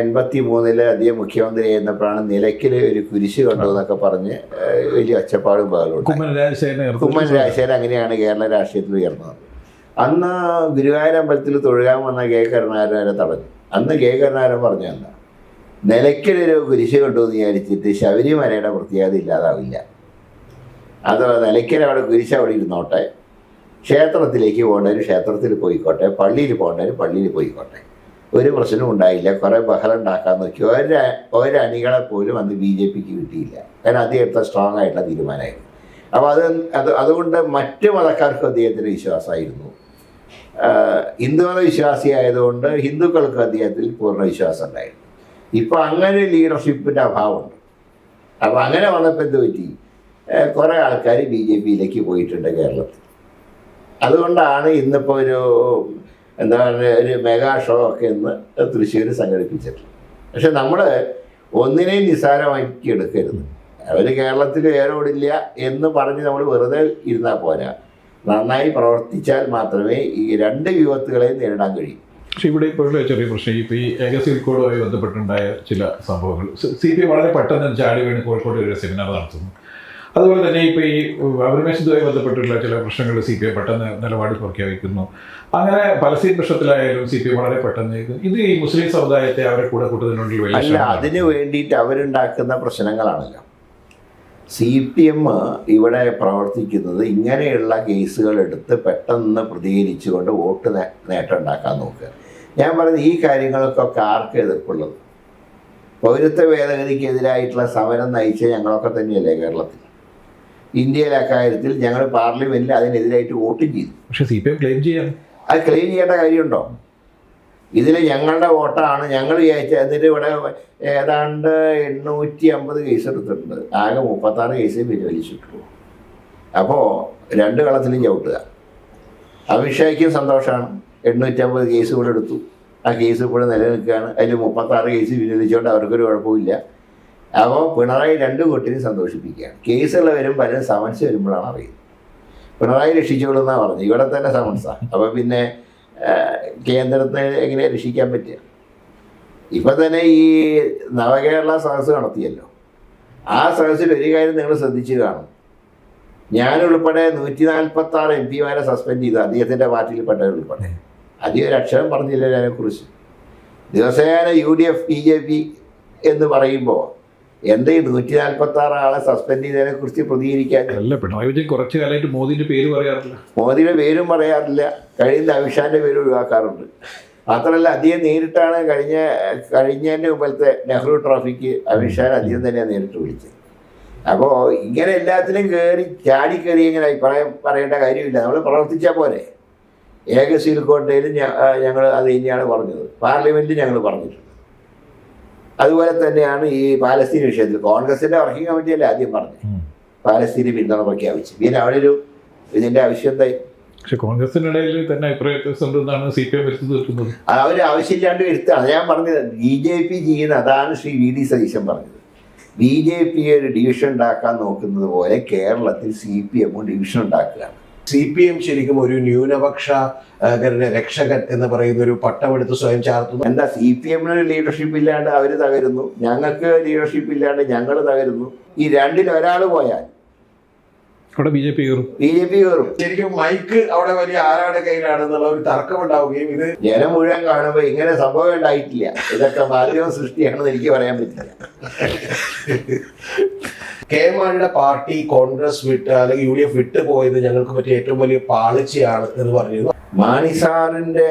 എൺപത്തി മൂന്നിൽ അദ്ദേഹം മുഖ്യമന്ത്രി ആയിരുന്നപ്പോഴാണ് നിലയ്ക്കൽ ഒരു കുരിശ് കണ്ടു എന്നൊക്കെ പറഞ്ഞ് വലിയ ഒച്ചപ്പാടും ബഹളവും കുമ്മൻ രാജശേഖരൻ അങ്ങനെയാണ് കേരള രാഷ്ട്രീയത്തിൽ ഉയർന്നത്. അന്ന് ഗുരുവായൂർ അമ്പലത്തിൽ തൊഴുകാൻ വന്ന കെ കരുണാകരൻ വരെ തടഞ്ഞു. അന്ന് കെ കരുണാകരൻ പറഞ്ഞു എന്താ നിലയ്ക്കലൊരു കുരിശ് കണ്ടു എന്ന് വിചാരിച്ചിട്ട് ശബരിമലയുടെ പ്രത്യേകത ഇല്ലാതാവില്ല. അതോ നിലയ്ക്കൽ അവിടെ കുരിശ് അവിടെ ഇരുന്നോട്ടെ ക്ഷേത്രത്തിലേക്ക് പോകേണ്ടവർ ക്ഷേത്രത്തിൽ പോയിക്കോട്ടെ പള്ളിയിൽ പോകേണ്ടവർ പള്ളിയിൽ പോയിക്കോട്ടെ. ഒരു പ്രശ്നവും ഉണ്ടായില്ല. കുറേ ബഹളം ഉണ്ടാക്കാൻ നോക്കി. ഒരു ഒരണികളെ പോലും അന്ന് ബി ജെ പിക്ക് കിട്ടിയില്ല. കാരണം അത് എടുത്ത സ്ട്രോങ് ആയിട്ടുള്ള തീരുമാനമായിരുന്നു. അപ്പോൾ അത് അത് അതുകൊണ്ട് മറ്റ് മതക്കാർക്കും അദ്ദേഹത്തിന് വിശ്വാസമായിരുന്നു. ഹിന്ദുമത വിശ്വാസിയായതുകൊണ്ട് ഹിന്ദുക്കൾക്ക് അദ്ദേഹത്തിൽ പൂർണ വിശ്വാസം ഉണ്ടായിരുന്നു. ഇപ്പോൾ അങ്ങനെ ലീഡർഷിപ്പിന്റെ അഭാവമുണ്ട്. അപ്പോൾ അങ്ങനെ വന്നപ്പോൾ എന്ത് പറ്റി? കുറേ ആൾക്കാർ ബി ജെ പിയിലേക്ക് പോയിട്ടുണ്ട് കേരളത്തിൽ. അതുകൊണ്ടാണ് ഇന്നിപ്പോൾ ഒരു എന്താ പറയുക ഒരു മെഗാ ഷോ ഒക്കെ ഇന്ന് തൃശ്ശൂർ സംഘടിപ്പിച്ചിട്ടുള്ളത്. പക്ഷെ നമ്മൾ ഒന്നിനെയും നിസ്സാരമാക്കി എടുക്കരുത്. അവർ കേരളത്തിൽ ഏറോടില്ല എന്ന് പറഞ്ഞ് നമ്മൾ വെറുതെ ഇരുന്നാൽ പോരാ. നന്നായി പ്രവർത്തിച്ചാൽ മാത്രമേ ഈ രണ്ട് വിപത്തുകളെയും നേരിടാൻ കഴിയൂ. പക്ഷെ ഇവിടെ ഇപ്പോഴുള്ള ചെറിയ പ്രശ്നം ഇപ്പോൾ ഈ ഏക കോഡുമായി ബന്ധപ്പെട്ടുണ്ടായ ചില സംഭവങ്ങൾ. സി പി വളരെ പെട്ടെന്ന് ചാടി വീണ് കോഴിക്കോട് ഒരു സെമിനാർ നടത്തുന്നു. അതുപോലെ തന്നെ ഇപ്പോൾ ഈ അഭിമേഷത്തുമായി ബന്ധപ്പെട്ടുള്ള ചില പ്രശ്നങ്ങൾ സി പി ഐ പെട്ടെന്ന് നിലപാട് പ്രഖ്യാപിക്കുന്നു അങ്ങനെ പലസ്തീൻ പ്രശ്നത്തിലായാലും സി പി ഐ വളരെ പെട്ടെന്ന് ഇത് ഈ മുസ്ലിം സമുദായത്തെ അവരെ കൂടെ കൂട്ടുന്നതിനുള്ള വലിയ അല്ല. അതിന് വേണ്ടിയിട്ട് അവരുണ്ടാക്കുന്ന പ്രശ്നങ്ങളാണല്ലോ. സി പി എം ഇവിടെ പ്രവർത്തിക്കുന്നത് ഇങ്ങനെയുള്ള കേസുകൾ എടുത്ത് പെട്ടെന്ന് പ്രതികരിച്ചുകൊണ്ട് വോട്ട് നേ- നേട്ടം ഉണ്ടാക്കാൻ നോക്കുക. ഞാൻ പറയുന്നത് ഈ കാര്യങ്ങൾക്കൊക്കെ ആർക്ക് എതിർപ്പുള്ളത്? പൗരത്വ ഭേദഗതിക്കെതിരായിട്ടുള്ള സമരം നയിച്ച ഞങ്ങളൊക്കെ തന്നെയല്ലേ കേരളത്തിൽ? ഇന്ത്യയിലെ അക്കാര്യത്തിൽ ഞങ്ങൾ പാർലമെന്റിൽ അതിനെതിരായിട്ട് വോട്ടും ചെയ്തു. പക്ഷെ സി പി എം ക്ലെയിം ചെയ്യാം. അത് ക്ലെയിം ചെയ്യേണ്ട കാര്യമുണ്ടോ? ഇതിൽ ഞങ്ങളുടെ വോട്ടാണ്. ഞങ്ങൾ വിചാരിച്ച എന്നിട്ട് ഇവിടെ ഏതാണ്ട് എണ്ണൂറ്റി അമ്പത് കേസ് എടുത്തിട്ടുണ്ട്. ആകെ മുപ്പത്താറ് കേസ് പിൻവലിച്ചിട്ടുള്ളൂ. അപ്പോൾ രണ്ട് കളത്തിലും ചവിട്ടുക. അമിത്ഷായ്ക്കും സന്തോഷമാണ്. എണ്ണൂറ്റമ്പത് കേസ് കൂടെ എടുത്തു. ആ കേസ് ഇപ്പോഴും നിലനിൽക്കുകയാണ്. അതിൽ മുപ്പത്താറ് കേസ് പിൻവലിച്ചുകൊണ്ട് അവർക്കൊരു കുഴപ്പമില്ല അപ്പോൾ പിണറായി രണ്ട് കൂട്ടിനും സന്തോഷിപ്പിക്കുകയാണ്. കേസുള്ളവരും പലരും സമൻസ് വരുമ്പോഴാണ് അറിയുന്നത്. പിണറായി രക്ഷിച്ചോളൂന്നാണ് പറഞ്ഞത്. ഇവിടെ തന്നെ സമൻസാണ് അപ്പോൾ പിന്നെ കേന്ദ്രത്തെ കേന്ദ്രത്തിന് എങ്ങനെ രക്ഷിക്കാൻ പറ്റുക? ഇപ്പം തന്നെ ഈ നവകേരള സദസ്സ് നടത്തിയല്ലോ. ആ സദസ്സിൽ ഒരു കാര്യം നിങ്ങൾ ശ്രദ്ധിച്ചു കാണും. ഞാനുൾപ്പെടെ നൂറ്റി നാൽപ്പത്തി ആറ് എം പിമാരെ സസ്പെൻഡ് ചെയ്തു. അദ്ദേഹത്തിന്റെ പാർട്ടിയിൽപ്പെട്ടവരുൾപ്പെടെ അധികം ഒരു അക്ഷരം പറഞ്ഞില്ല അതിനെക്കുറിച്ച് ദിവസേന U D F B J P എന്ന് പറയുമ്പോൾ എന്താ ഈ നൂറ്റി നാൽപ്പത്തി ആറ് ആളെ സസ്പെൻഡ് ചെയ്തതിനെ കുറിച്ച് പ്രതികരിക്കാൻ അല്ല പിണറായി വിജയൻ കുറച്ച് കാലമായിട്ട് മോദിന്റെ പേര് പറയാറില്ല. മോദിയുടെ പേരും പറയാറില്ല. കഴിയുന്ന അമിഷാന്റെ പേര് ഒഴിവാക്കാറുണ്ട്. മാത്രമല്ല അദ്ദേഹം നേരിട്ടാണ് കഴിഞ്ഞ കഴിഞ്ഞതിന്റെ മുമ്പത്തെ നെഹ്റു ട്രോഫിക്ക് അമിത്ഷാൻ അദ്ദേഹം തന്നെയാണ് നേരിട്ട് വിളിച്ചത്. അപ്പോൾ ഇങ്ങനെ എല്ലാത്തിനും കയറി ചാടി കയറി ഇങ്ങനെ പറയാൻ പറയേണ്ട കാര്യമില്ല. നമ്മൾ പ്രവർത്തിച്ചാൽ പോരെ. ഏക സീൽക്കോട്ടയിലും ഞങ്ങൾ അത് തന്നെയാണ് പറഞ്ഞത്. പാർലമെന്റിൽ ഞങ്ങൾ പറഞ്ഞിട്ടുണ്ട്. അതുപോലെ തന്നെയാണ് ഈ പാലസ്തീൻ വിഷയത്തിൽ. കോൺഗ്രസിന്റെ വർക്കിംഗ് കമ്മിറ്റിയല്ലേ ആദ്യം പറഞ്ഞത്? പാലസ്തീന് പിന്തുണ പ്രഖ്യാപിച്ചു. പിന്നെ അവിടെ ഒരു ഇതിന്റെ ആവശ്യം എന്തായി? പക്ഷെ കോൺഗ്രസിനിടയിൽ തന്നെ അഭിപ്രായ സി പി എം വരുത്തി തീർക്കുന്നത്. അവർ ആവശ്യമില്ലാണ്ട് വരുത്താണ് ഞാൻ പറഞ്ഞത് ബി ജെ പി ചെയ്യുന്ന അതാണ് ശ്രീ വി ഡി സതീശൻ പറഞ്ഞത്. ബി ജെ പി ഒരു ഡിവിഷൻ ഉണ്ടാക്കാൻ നോക്കുന്നത് പോലെ കേരളത്തിൽ സി പി എമ്മും ഡിവിഷൻ ഉണ്ടാക്കുകയാണ്. സി പി എം ശരിക്കും ഒരു ന്യൂനപക്ഷ രക്ഷകൻ എന്ന് പറയുന്ന ഒരു പട്ടമെടുത്ത് സ്വയം ചാർത്തുന്നു. എന്താ സി പി എമ്മിന് ലീഡർഷിപ്പ് ഇല്ലാണ്ട് അവർ തകരുന്നു? ഞങ്ങൾക്ക് ലീഡർഷിപ്പ് ഇല്ലാണ്ട് ഞങ്ങൾ തകരുന്നു. ഈ രണ്ടിൽ ഒരാൾ പോയാൽ അവിടെ ബി ജെ പി കയറും. ബി ജെ പി കയറും. ശരിക്കും മൈക്ക് അവിടെ വലിയ ആരാടെ കയ്യിലാണെന്നുള്ള ഒരു തർക്കം ഉണ്ടാവുകയും ഇത് ജനം മുഴുവൻ കാണുമ്പോൾ ഇങ്ങനെ സംഭവം ഉണ്ടായിട്ടില്ല. ഇതൊക്കെ മാധ്യമ സൃഷ്ടിയാണെന്ന് എനിക്ക് പറയാൻ പറ്റില്ല. കെ മാണിയുടെ പാർട്ടി കോൺഗ്രസ് വിട്ട് അല്ലെങ്കിൽ യു ഡി എഫ് വിട്ടു പോയത് ഞങ്ങൾക്ക് പറ്റിയ ഏറ്റവും വലിയ പാളിച്ചയാണ് എന്ന് പറഞ്ഞിരുന്നു മാണി സാറിന്റെ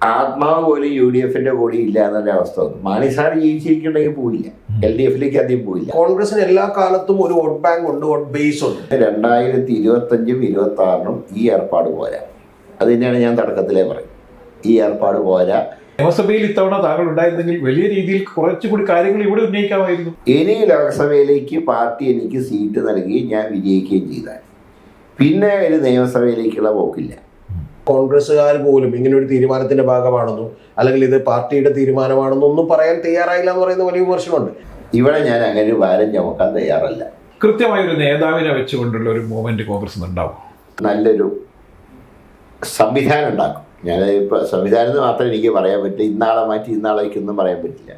ആത്മാവ് പോലും യു ഡി എഫിന്റെ കൂടി ഇല്ല എന്നൊരു അവസ്ഥ വന്നു. മാണി സാർ ജീവിച്ചിരിക്കണമെങ്കിൽ പോയില്ല എൽ ഡി എഫിലേക്ക് അധികം പോയില്ല കോൺഗ്രസിന് എല്ലാ കാലത്തും ഒരു വോട്ട് ബാങ്ക് ഉണ്ട് വോട്ട് ബേസ് ഉണ്ട്. രണ്ടായിരത്തി ഇരുപത്തഞ്ചും ഇരുപത്തി ആറിനും ഈ ഏർപ്പാട് പോരാ. അത് തന്നെയാണ് ഞാൻ തുടക്കത്തിലേ പറയും ഈ ഏർപ്പാട് പോരാ. നിയമസഭയിൽ ഇത്തവണ താങ്കൾ ഉണ്ടായിരുന്നെങ്കിൽ വലിയ രീതിയിൽ കുറച്ചുകൂടി കാര്യങ്ങൾ ഇവിടെ ഉന്നയിക്കാമായിരുന്നു. ഇനി ലോക്സഭയിലേക്ക് പാർട്ടി എനിക്ക് സീറ്റ് നൽകി ഞാൻ വിജയിക്കുകയും ചെയ്താൽ. പിന്നെ ഒരു നിയമസഭയിലേക്കുള്ള പോക്കില്ല. കോൺഗ്രസ്സുകാർ പോലും ഇങ്ങനെ ഒരു തീരുമാനത്തിന്റെ ഭാഗമാണെന്നും അല്ലെങ്കിൽ ഇത് പാർട്ടിയുടെ തീരുമാനമാണെന്നോ ഒന്നും പറയാൻ തയ്യാറായില്ല എന്ന് പറയുന്ന വലിയ വിമർശനമുണ്ട്. ഇവിടെ ഞാൻ അങ്ങനെ ഒരു ഭാരം ചുമക്കാൻ തയ്യാറല്ല. കൃത്യമായ ഒരു നേതാവിനെ വെച്ചുകൊണ്ടുള്ള ഒരു മൂവ്മെന്റ് കോൺഗ്രസ് ഉണ്ടാവും നല്ലൊരു സംവിധാനം ഉണ്ടാക്കും. ഞാൻ ഇപ്പോൾ സംവിധാനം മാത്രമേ എനിക്ക് പറയാൻ പറ്റില്ല. ഇന്നാളെ മാറ്റി ഇന്നാളെ വയ്ക്കൊന്നും പറയാൻ പറ്റില്ല.